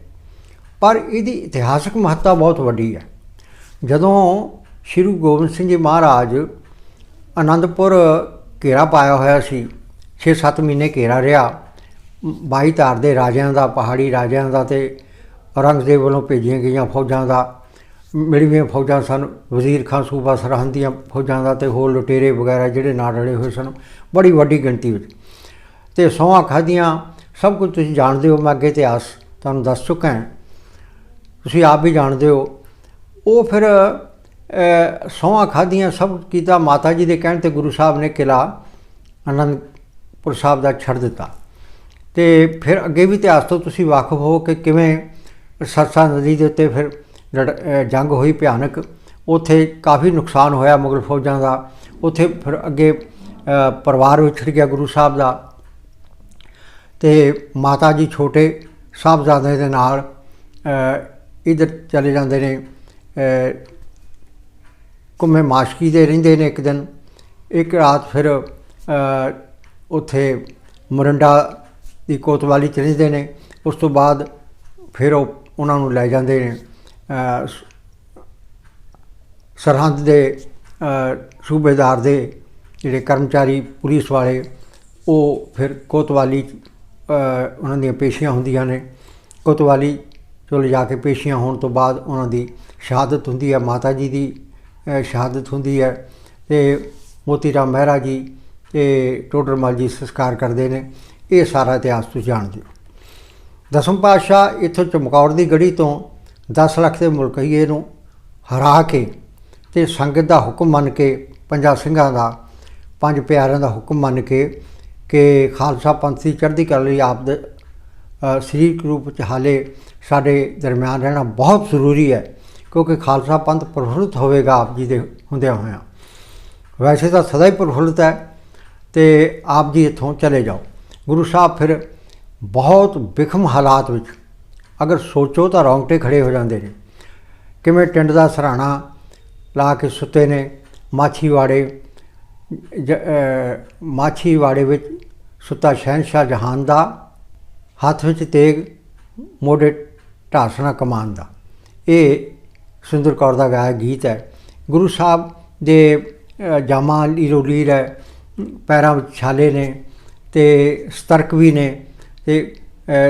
ਪਰ ਇਹਦੀ ਇਤਿਹਾਸਕ ਮਹੱਤਤਾ ਬਹੁਤ ਵੱਡੀ ਹੈ। ਜਦੋਂ ਸ਼੍ਰੀ ਗੁਰੂ ਗੋਬਿੰਦ ਸਿੰਘ ਜੀ ਮਹਾਰਾਜ ਆਨੰਦਪੁਰ ਘੇਰਾ ਪਾਇਆ ਹੋਇਆ ਸੀ 6-7 ਮਹੀਨੇ ਘੇਰਾ ਰਿਹਾ 22 ਧਾਰ ਦੇ ਰਾਜਿਆਂ ਦਾ, ਪਹਾੜੀ ਰਾਜਿਆਂ ਦਾ ਤੇ ਔਰੰਗਜ਼ੇਬ ਵੱਲੋਂ ਭੇਜੀਆਂ ਗਈਆਂ ਫੌਜਾਂ ਦਾ ਮਿਲਵੀਆਂ ਫੌਜਾਂ ਸਨ ਵਜ਼ੀਰ ਖਾਨ ਸੂਬਾ ਸਰਹੰਦ ਦੀਆਂ ਫੌਜਾਂ ਦਾ ਤੇ ਹੋਰ ਲੁਟੇਰੇ ਵਗੈਰਾ ਜਿਹੜੇ ਨਾਲ ਰਲੇ ਹੋਏ ਸਨ ਬੜੀ ਵੱਡੀ ਗਿਣਤੀ ਵਿੱਚ। ਤੇ ਸੌਹਾਂ ਖਾਧੀਆਂ ਸਭ ਕੁਝ ਤੁਸੀਂ ਜਾਣਦੇ ਹੋ ਮੈਂ ਅੱਗੇ ਇਤਿਹਾਸ ਤੁਹਾਨੂੰ ਦੱਸ ਚੁੱਕਾ ਹਾਂ। ਤੁਸੀਂ ਆਪ ਵੀ ਜਾਣਦੇ ਹੋ। ਉਹ ਫਿਰ ਅ, ਖਾਧੀਆਂ ਸਭ ਕੀਤਾ ਮਾਤਾ ਜੀ ਦੇ ਕਹਿਣ ਤੇ ਗੁਰੂ ਸਾਹਿਬ ਨੇ ਕਿਲਾ ਅਨੰਦਪੁਰ ਸਾਹਿਬ ਦਾ ਛੱਡ ਦਿੱਤਾ। ਤੇ ਫਿਰ ਅੱਗੇ ਵੀ ਇਤਿਹਾਸ ਤੋਂ ਤੁਸੀਂ ਵਾਕਿਫ ਹੋ ਕਿ ਕਿਵੇਂ ਸਰਸਾ ਨਦੀ ਦੇ ਉੱਤੇ ਫਿਰ ਜੰਗ ਹੋਈ ਭਿਆਨਕ। ਉੱਥੇ ਕਾਫੀ ਨੁਕਸਾਨ ਹੋਇਆ ਮੁਗਲ ਫੌਜਾਂ ਦਾ। ਉੱਥੇ ਫਿਰ ਅੱਗੇ ਪਰਿਵਾਰ ਵਿਛੜ ਗਿਆ ਗੁਰੂ ਸਾਹਿਬ ਦਾ। ਤੇ ਮਾਤਾ ਜੀ ਛੋਟੇ ਸਾਹਿਬਜ਼ਾਦੇ ਦੇ ਨਾਲ ਇਧਰ ਚਲੇ ਜਾਂਦੇ ਨੇ। ਅ, ਘੁੰਮੇ ਮਾਸ਼ਕੀ ਦੇ ਰਹਿੰਦੇ ਨੇ ਇੱਕ ਦਿਨ। ਇੱਕ ਰਾਤ ਫਿਰ ਉੱਥੇ ਮਰੰਡਾ ਦੀ ਕੋਤਵਾਲੀ ਚ ਰਹਿੰਦੇ ਨੇ। ਉਸ ਤੋਂ ਬਾਅਦ ਫਿਰ ਉਹ ਉਹਨਾਂ ਨੂੰ ਲੈ ਜਾਂਦੇ ਨੇ। ਸਰਹੰਦ ਦੇ ਸੂਬੇਦਾਰ ਦੇ ਜਿਹੜੇ ਕਰਮਚਾਰੀ ਪੁਲਿਸ ਵਾਲੇ ਉਹ ਫਿਰ ਕੋਤਵਾਲੀ 'ਚ, ਉਹਨਾਂ ਦੀਆਂ ਪੇਸ਼ੀਆਂ ਹੁੰਦੀਆਂ ਨੇ। ਕੋਤਵਾਲੀ ਚੋਂ ਲਿਜਾ ਕੇ ਪੇਸ਼ੀਆਂ ਹੋਣ ਤੋਂ ਬਾਅਦ ਉਹਨਾਂ ਦੀ ਸ਼ਹਾਦਤ ਹੁੰਦੀ ਹੈ ਮਾਤਾ ਜੀ ਦੀ ਸ਼ਹਾਦਤ ਹੁੰਦੀ ਹੈ ਤੇ ਮੋਤੀ ਰਾਮ ਮਹਿਰਾ ਜੀ ਤੇ ਟੋਡਰਮਲ ਜੀ ਸੰਸਕਾਰ ਕਰਦੇ ਨੇ। ਇਹ ਸਾਰਾ ਇਤਿਹਾਸ ਤੁਸੀਂ ਜਾਣਦੇ ਹੋ। ਦਸਮ ਪਾਤਸ਼ਾਹ ਇੱਥੋਂ ਚਮਕੌਰ ਦੀ ਗੜੀ ਤੋਂ 10 ਲੱਖ ਦੇ ਮੁਲਕਈਏ ਨੂੰ ਹਰਾ ਕੇ ਤੇ ਸੰਗਤ ਦਾ ਹੁਕਮ ਮੰਨ ਕੇ, ਪੰਜਾਂ ਸਿੰਘਾਂ ਦਾ, ਪੰਜ ਪਿਆਰਿਆਂ ਦਾ ਹੁਕਮ ਮੰਨ ਕੇ ਕਿ ਖਾਲਸਾ ਪੰਥ ਦੀ ਚੜ੍ਹਦੀ ਕਲਾ ਲਈ ਆਪ ਦੇ ਸਰੀਰਕ ਰੂਪ ਚ ਹਾਲੇ ਸਾਡੇ ਦਰਮਿਆਨ ਰਹਿਣਾ ਬਹੁਤ ਜ਼ਰੂਰੀ ਹੈ, ਕਿਉਂਕਿ ਖਾਲਸਾ ਪੰਥ ਪ੍ਰਫੁੱਲਤ ਹੋਵੇਗਾ ਆਪ ਜੀ ਦੇ ਹੁੰਦਿਆਂ ਹੋਇਆਂ। ਵੈਸੇ ਤਾਂ ਸਦਾ ਹੀ ਪ੍ਰਫੁੱਲਤ ਹੈ ਤੇ ਆਪ ਜੀ ਇੱਥੋਂ ਚਲੇ ਜਾਓ। ਗੁਰੂ ਸਾਹਿਬ ਫਿਰ ਬਹੁਤ ਵਿਖਮ ਹਾਲਾਤ ਵਿੱਚ ਅਗਰ ਸੋਚੋ ਤਾਂ ਰੌਂਗਟੇ ਖੜੇ ਹੋ ਜਾਂਦੇ ਨੇ। ਕਿਵੇਂ ਟਿੰਡ ਦਾ ਸਰਾਣਾ ਲਾ ਕੇ ਸੁੱਤੇ ਨੇ ਮਾਛੀਵਾੜੇ ਜ- ਮਾਛੀਵਾੜੇ ਵਿੱਚ ਸੁੱਤਾ ਸ਼ਹਿਨशाह ਜਹਾਨ ਦਾ ਹੱਥ ਵਿੱਚ ਤੇਗ ਮੋਢੇ ਢਾਸਣਾ ਕਮਾਨ ਦਾ। ਇਹ ਸੁੰਦਰ ਕੌਰ ਦਾ ਗਾਇਆ ਗੀਤ ਹੈ। ਗੁਰੂ ਸਾਹਿਬ ਦੇ ਅ, ਜਾਮਾ ਲੀਰੋ ਲੀਰ ਹੈ ਪੈਰਾਂ ਵਿੱਚ ਛਾਲੇ ਨੇ ਤੇ ਸਤਰਕ ਵੀ ਨੇ ਤੇ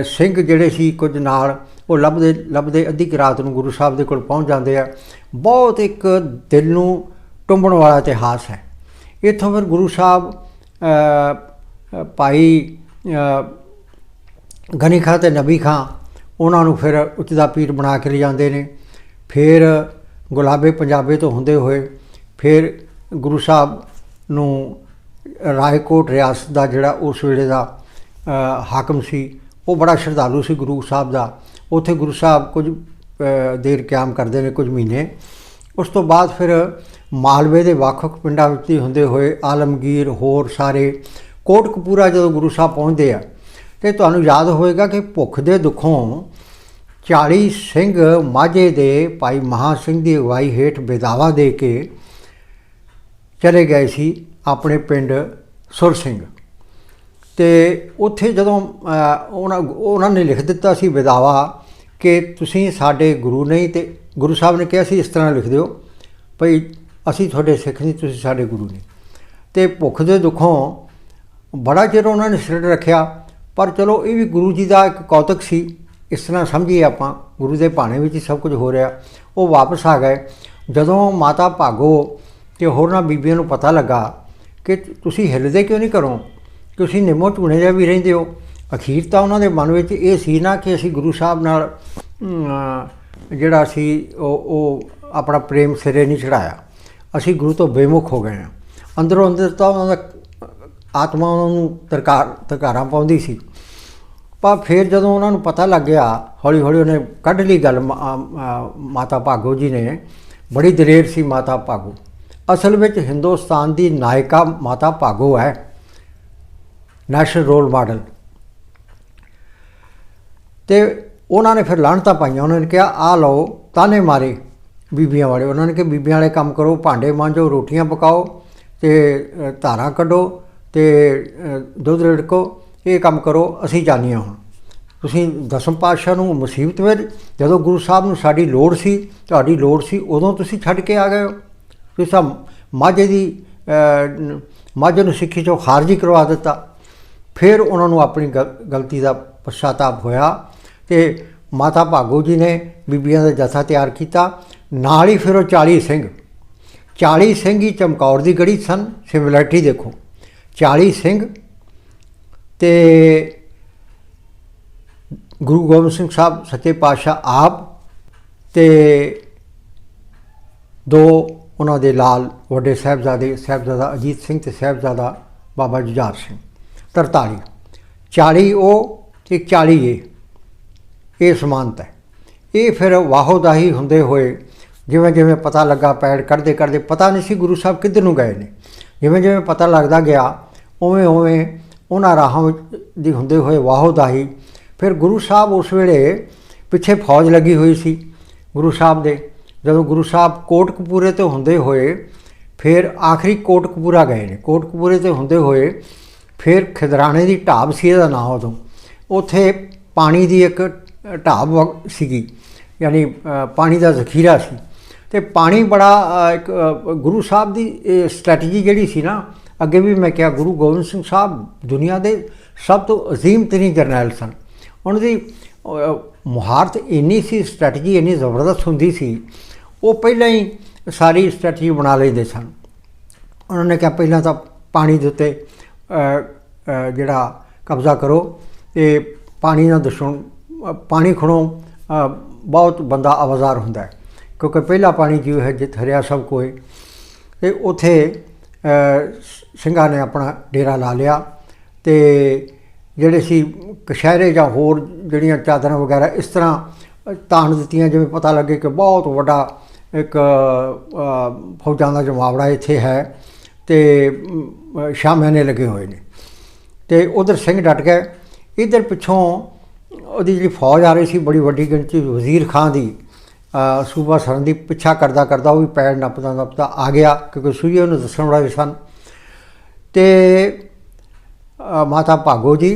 ਸਿੰਘ ਜਿਹੜੇ ਸੀ ਕੁਝ ਨਾਲ, ਉਹ ਲੱਭਦੇ ਲੱਭਦੇ ਅੱਧੀ ਕੁ ਰਾਤ ਨੂੰ ਗੁਰੂ ਸਾਹਿਬ ਦੇ ਕੋਲ ਪਹੁੰਚ ਜਾਂਦੇ ਆ। ਬਹੁਤ ਇੱਕ ਦਿਲ ਨੂੰ ਟੁੰਬਣ ਵਾਲਾ ਇਤਿਹਾਸ ਹੈ। ਇੱਥੋਂ ਫਿਰ ਗੁਰੂ ਸਾਹਿਬ ਭਾਈ ਗਨੀ ਖਾਂ ਤੇ ਨਬੀ ਖਾਂ, ਉਹਨਾਂ ਨੂੰ ਫਿਰ ਉੱਚਦਾ ਪੀਰ ਬਣਾ ਕੇ ਲਿਜਾਂਦੇ ਨੇ। ਫਿਰ ਗੁਲਾਬੇ ਪੰਜਾਬੇ ਤੋਂ ਹੁੰਦੇ ਹੋਏ, ਫਿਰ ਗੁਰੂ ਸਾਹਿਬ ਨੂੰ ਰਾਏਕੋਟ ਰਿਆਸਤ ਦਾ ਜਿਹੜਾ ਉਸ ਵੇਲੇ ਦਾ ਹਾਕਮ ਸੀ ਉਹ ਬੜਾ ਸ਼ਰਧਾਲੂ ਸੀ ਗੁਰੂ ਸਾਹਿਬ ਦਾ। ਉੱਥੇ ਗੁਰੂ ਸਾਹਿਬ ਕੁਝ ਦੇਰ ਕਿਆਮ ਕਰਦੇ ਨੇ ਕੁਝ ਮਹੀਨੇ। ਉਸ ਤੋਂ ਬਾਅਦ ਫਿਰ ਮਾਲਵੇ ਦੇ ਵੱਖ-ਵੱਖ ਪਿੰਡਾਂ ਵਿੱਚ ਹੀ ਹੁੰਦੇ ਹੋਏ ਆਲਮਗੀਰ, ਹੋਰ ਸਾਰੇ ਕੋਟਕਪੂਰਾ ਜਦੋਂ ਗੁਰੂ ਸਾਹਿਬ ਪਹੁੰਚਦੇ ਆ, ਤੇ ਤੁਹਾਨੂੰ ਯਾਦ ਹੋਵੇਗਾ ਕਿ ਭੁੱਖ ਦੇ ਦੁੱਖੋਂ 40 ਸਿੰਘ ਮਾਝੇ ਦੇ ਭਾਈ ਮਹਾ ਸਿੰਘ ਦੀ ਅਗਵਾਈ ਹੇਠ ਬੇਦਾਵਾ ਦੇ ਕੇ ਚਲੇ ਗਏ ਸੀ ਆਪਣੇ ਪਿੰਡ ਸੁਰ ਸਿੰਘ। ਤੇ ਉੱਥੇ ਜਦੋਂ ਉਹਨਾਂ ਉਹਨਾਂ ਨੇ ਲਿਖ ਦਿੱਤਾ ਸੀ ਵਿਦਾਵਾ ਕਿ ਤੁਸੀਂ ਸਾਡੇ ਗੁਰੂ ਨਹੀਂ ਤੇ ਗੁਰੂ ਸਾਹਿਬ ਨੇ ਕਿਹਾ ਸੀ ਇਸ ਤਰ੍ਹਾਂ ਲਿਖ ਦਿਓ, ਭਈ ਅਸੀਂ ਤੁਹਾਡੇ ਸਿੱਖ ਨਹੀਂ, ਤੁਸੀਂ ਸਾਡੇ ਗੁਰੂ ਨੇ ਤੇ ਭੁੱਖ ਦੇ ਦੁੱਖੋਂ ਬੜਾ ਚਿਰ ਉਹਨਾਂ ਨੇ ਸਿਰ ਰੱਖਿਆ, ਪਰ ਚਲੋ ਇਹ ਵੀ ਗੁਰੂ ਜੀ ਦਾ ਇੱਕ ਕੌਤਕ ਸੀ, ਇਸ ਤਰ੍ਹਾਂ ਸਮਝੀਏ ਆਪਾਂ, ਗੁਰੂ ਦੇ ਭਾਣੇ ਵਿੱਚ ਹੀ ਸਭ ਕੁਝ ਹੋ ਰਿਹਾ, ਉਹ ਵਾਪਸ ਆ ਗਏ। ਜਦੋਂ ਮਾਤਾ ਭਾਗੋ ਤੇ ਹੋਰਨਾਂ ਬੀਬੀਆਂ ਨੂੰ ਪਤਾ ਲੱਗਾ ਕਿ ਤੁਸੀਂ ਹਿੱਲਦੇ ਕਿਉਂ ਨਹੀਂ ਕਰੋ ਤੁਸੀਂ ਨਿੰਮੋ ਝੂਣੇ ਜਿਹਾ ਵੀ ਰਹਿੰਦੇ ਹੋ। ਅਖੀਰ ਤਾਂ ਉਹਨਾਂ ਦੇ ਮਨ ਵਿੱਚ ਇਹ ਸੀ ਨਾ ਕਿ ਅਸੀਂ ਗੁਰੂ ਸਾਹਿਬ ਨਾਲ ਜਿਹੜਾ ਸੀ, ਉਹ ਉਹ ਆਪਣਾ ਪ੍ਰੇਮ ਸਿਰੇ ਨਹੀਂ ਚੜਾਇਆ। ਅਸੀਂ ਗੁਰੂ ਤੋਂ ਬੇਮੁਖ ਹੋ ਗਏ ਹਾਂ। ਅੰਦਰੋਂ ਅੰਦਰ ਤਾਂ ਉਹਨਾਂ ਦਾ ਆਤਮਾ ਉਹਨਾਂ ਨੂੰ ਤਰਕਾਰ ਤਰਕਾਰਾਂ ਪਾਉਂਦੀ ਸੀ। ਪਰ ਫਿਰ ਜਦੋਂ ਉਹਨਾਂ ਨੂੰ ਪਤਾ ਲੱਗ ਗਿਆ ਹੌਲੀ ਹੌਲੀ ਉਹਨੇ ਕੱਢ ਲਈ ਗੱਲ ਮਾ- ਮਾਤਾ ਭਾਗੋ ਜੀ ਨੇ। ਬੜੀ ਦਲੇਰ ਸੀ ਮਾਤਾ ਭਾਗੋ। ਅਸਲ ਵਿੱਚ ਹਿੰਦੁਸਤਾਨ ਦੀ ਨਾਇਕਾ ਮਾਤਾ ਭਾਗੋ ਹੈ। National role model. ਤੇ ਉਹਨਾਂ ਨੇ ਫਿਰ ਲਾਹਣਤਾਂ ਪਾਈਆਂ। ਉਹਨਾਂ ਨੇ ਕਿਹਾ ਆ ਲਓ, ਤਾਨੇ ਮਾਰੇ ਬੀਬੀਆਂ ਵਾਲੇ। ਉਹਨਾਂ ਨੇ ਕਿ ਬੀਬੀਆਂ ਵਾਲੇ ਕੰਮ ਕਰੋ, ਭਾਂਡੇ ਮਾਂਜੋ, ਰੋਟੀਆਂ ਪਕਾਓ ਤੇ ਧਾਰਾਂ ਕੱਢੋ ਤੇ ਦੁੱਧ ਰੜਕੋ। ਇਹ ਕੰਮ ਕਰੋ, ਅਸੀਂ ਜਾਣੀਆਂ ਹੁਣ। ਤੁਸੀਂ ਦਸਮ ਪਾਤਸ਼ਾਹ ਨੂੰ ਮੁਸੀਬਤ ਵਿੱਚ, ਜਦੋਂ ਗੁਰੂ ਸਾਹਿਬ ਨੂੰ ਸਾਡੀ ਲੋੜ ਸੀ, ਤੁਹਾਡੀ ਲੋੜ ਸੀ, ਉਦੋਂ ਤੁਸੀਂ ਛੱਡ ਕੇ ਆ ਗਏ ਹੋ। ਤੁਸੀਂ ਤਾਂ ਮਾਝੇ ਦੀ ਮਾਝੇ ਨੂੰ ਸਿੱਖੀ ਚੋਂ ਖਾਰਜੀ ਕਰਵਾ ਦਿੱਤਾ। ਫਿਰ ਉਹਨਾਂ ਨੂੰ ਆਪਣੀ ਗਲ- ਗਲਤੀ ਦਾ ਪਛਤਾਪ ਹੋਇਆ ਤੇ ਮਾਤਾ ਭਾਗੋ ਜੀ ਨੇ ਬੀਬੀਆਂ ਦਾ ਜਥਾ ਤਿਆਰ ਕੀਤਾ। ਨਾਲ ਹੀ ਫਿਰ ਉਹ 40 ਸਿੰਘ। 40 ਸਿੰਘ ਹੀ ਚਮਕੌਰ ਦੀ ਗੜੀ ਸਨ, ਸਿਮਿਲੈਰਿਟੀ ਦੇਖੋ। 40 ਸਿੰਘ ਤੇ ਗੁਰੂ ਗੋਬਿੰਦ ਸਿੰਘ ਸਾਹਿਬ ਸੱਚੇ ਪਾਤਸ਼ਾਹ ਆਪ ਤੇ ਦੋ ਉਹਨਾਂ ਦੇ ਲਾਲ ਵੱਡੇ ਸਾਹਿਬਜ਼ਾਦੇ, ਸਾਹਿਬਜ਼ਾਦਾ ਅਜੀਤ ਸਿੰਘ ਤੇ ਸਾਹਿਬਜ਼ਾਦਾ ਬਾਬਾ ਜੁਝਾਰ ਸਿੰਘ। 43 40 ਉਹ ਤੇ 40 ਇਹ। ਇਹ ਸਮਾਨਤਾ ਹੈ। ਇਹ ਫਿਰ ਵਾਹੋਦਾਹੀ ਹੁੰਦੇ ਹੋਏ ਜਿਵੇਂ ਜਿਵੇਂ ਪਤਾ ਲੱਗਾ ਪੈੜ ਕੱਢਦੇ ਕੱਢਦੇ ਪਤਾ ਨਹੀਂ ਸੀ ਗੁਰੂ ਸਾਹਿਬ ਕਿੱਧਰ ਨੂੰ ਗਏ ਨੇ। ਜਿਵੇਂ ਜਿਵੇਂ ਪਤਾ ਲੱਗਦਾ ਗਿਆ, ਉਵੇਂ ਉਵੇਂ ਉਹਨਾਂ ਰਾਹਾਂ ਦੀ ਹੁੰਦੇ ਹੋਏ ਵਾਹੋਦਾਹੀ। ਫਿਰ ਗੁਰੂ ਸਾਹਿਬ ਉਸ ਵੇਲੇ ਪਿੱਛੇ ਫੌਜ ਲੱਗੀ ਹੋਈ ਸੀ ਗੁਰੂ ਸਾਹਿਬ ਦੇ। ਜਦੋਂ ਗੁਰੂ ਸਾਹਿਬ ਕੋਟਕਪੂਰੇ ਤੋਂ ਹੁੰਦੇ ਹੋਏ ਫਿਰ ਆਖਰੀ ਕੋਟਕਪੂਰਾ ਗਏ ਨੇ। ਕੋਟਕਪੂਰੇ ਤੇ ਹੁੰਦੇ ਹੋਏ ਫਿਰ ਖਿਦਰਾਣੇ ਦੀ ਢਾਬ ਸੀ ਇਹਦਾ ਨਾਮ ਉਦੋਂ। ਉੱਥੇ ਪਾਣੀ ਦੀ ਇੱਕ ਢਾਬ ਵਗ- ਸੀਗੀ, ਯਾਨੀ ਪਾਣੀ ਦਾ ਜ਼ਖੀਰਾ ਸੀ। ਤੇ ਪਾਣੀ ਬੜਾ ਇੱਕ ਗੁਰੂ ਸਾਹਿਬ ਦੀ ਸਟ੍ਰੈਟਜੀ ਜਿਹੜੀ ਸੀ ਨਾ, ਅੱਗੇ ਵੀ ਮੈਂ ਕਿਹਾ ਗੁਰੂ ਗੋਬਿੰਦ ਸਿੰਘ ਸਾਹਿਬ ਦੁਨੀਆ ਦੇ ਸਭ ਤੋਂ ਅਜ਼ੀਮ ਤਰੀਨ ਜਰਨੈਲ ਸਨ। ਉਹਨਾਂ ਦੀ ਮੁਹਾਰਤ ਇੰਨੀ ਸੀ, ਸਟ੍ਰੈਟਜੀ ਇੰਨੀ ਜ਼ਬਰਦਸਤ ਹੁੰਦੀ ਸੀ, ਉਹ ਪਹਿਲਾਂ ਹੀ ਸਾਰੀ ਸਟ੍ਰੈਟਜੀ ਬਣਾ ਲੈਂਦੇ ਸਨ। ਉਹਨਾਂ ਨੇ ਕਿਹਾ ਪਹਿਲਾਂ ਤਾਂ ਪਾਣੀ ਦੇ ਉੱਤੇ ਜਿਹੜਾ ਕਬਜ਼ਾ ਕਰੋ ਤੇ ਪਾਣੀ ਨਾਲ ਦੁਸ਼ਮਣ ਪਾਣੀ ਖਣੋ ਬਹੁਤ ਬੰਦਾ ਆਵਾਜ਼ਾਰ ਹੁੰਦਾ ਹੈ। ਕਿਉਂਕਿ ਪਹਿਲਾ ਪਾਣੀ ਜਿਉ ਹੈ, ਜਿਤ ਹਰਿਆ ਸਭ ਕੋਏ ਤੇ ਉਥੇ ਸਿੰਘਾਂ ਨੇ ਆਪਣਾ ਡੇਰਾ ਲਾ ਲਿਆ। ਤੇ ਜਿਹੜੇ ਸੀ ਕਸ਼ਹਿਰੇ ਜਾਂ ਹੋਰ ਜਿਹੜੀਆਂ ਚਾਦਰਾਂ ਵਗੈਰਾ, ਇਸ ਤਰ੍ਹਾਂ ਤਾਣ ਦਿੱਤੀਆਂ। ਜਿਵੇਂ ਪਤਾ ਲੱਗੇ ਕਿ ਬਹੁਤ ਵੱਡਾ ਇੱਕ ਫੌਜਾਂ ਦਾ ਜਮਾਵੜਾ ਇੱਥੇ ਹੈ। ਤੇ ਅਮ, ਲੱਗੇ ਹੋਏ ਨੇ। ਤੇ ਉਧਰ ਸਿੰਘ ਡਟ ਗਏ। ਇਧਰ ਪਿੱਛੋਂ ਉਹਦੀ ਜਿਹੜੀ ਫੌਜ ਆ ਰਹੀ ਸੀ ਬੜੀ ਵੱਡੀ ਗਿਣਤੀ ਵਜ਼ੀਰ ਖਾਨ ਦੀ ਸੂਬਾ ਸਰਨ ਦੀ ਪਿੱਛਾ ਕਰਦਾ ਕਰਦਾ ਉਹ ਵੀ ਪੈਰ ਨੱਪਦਾ ਨੱਪਦਾ ਆ ਗਿਆ ਕਿਉਂਕਿ ਸੂਈਏ ਉਹਨੂੰ ਦੱਸਣ ਵਾਲੇ ਸਨ। ਤੇ ਮਾਤਾ ਭਾਗੋ ਜੀ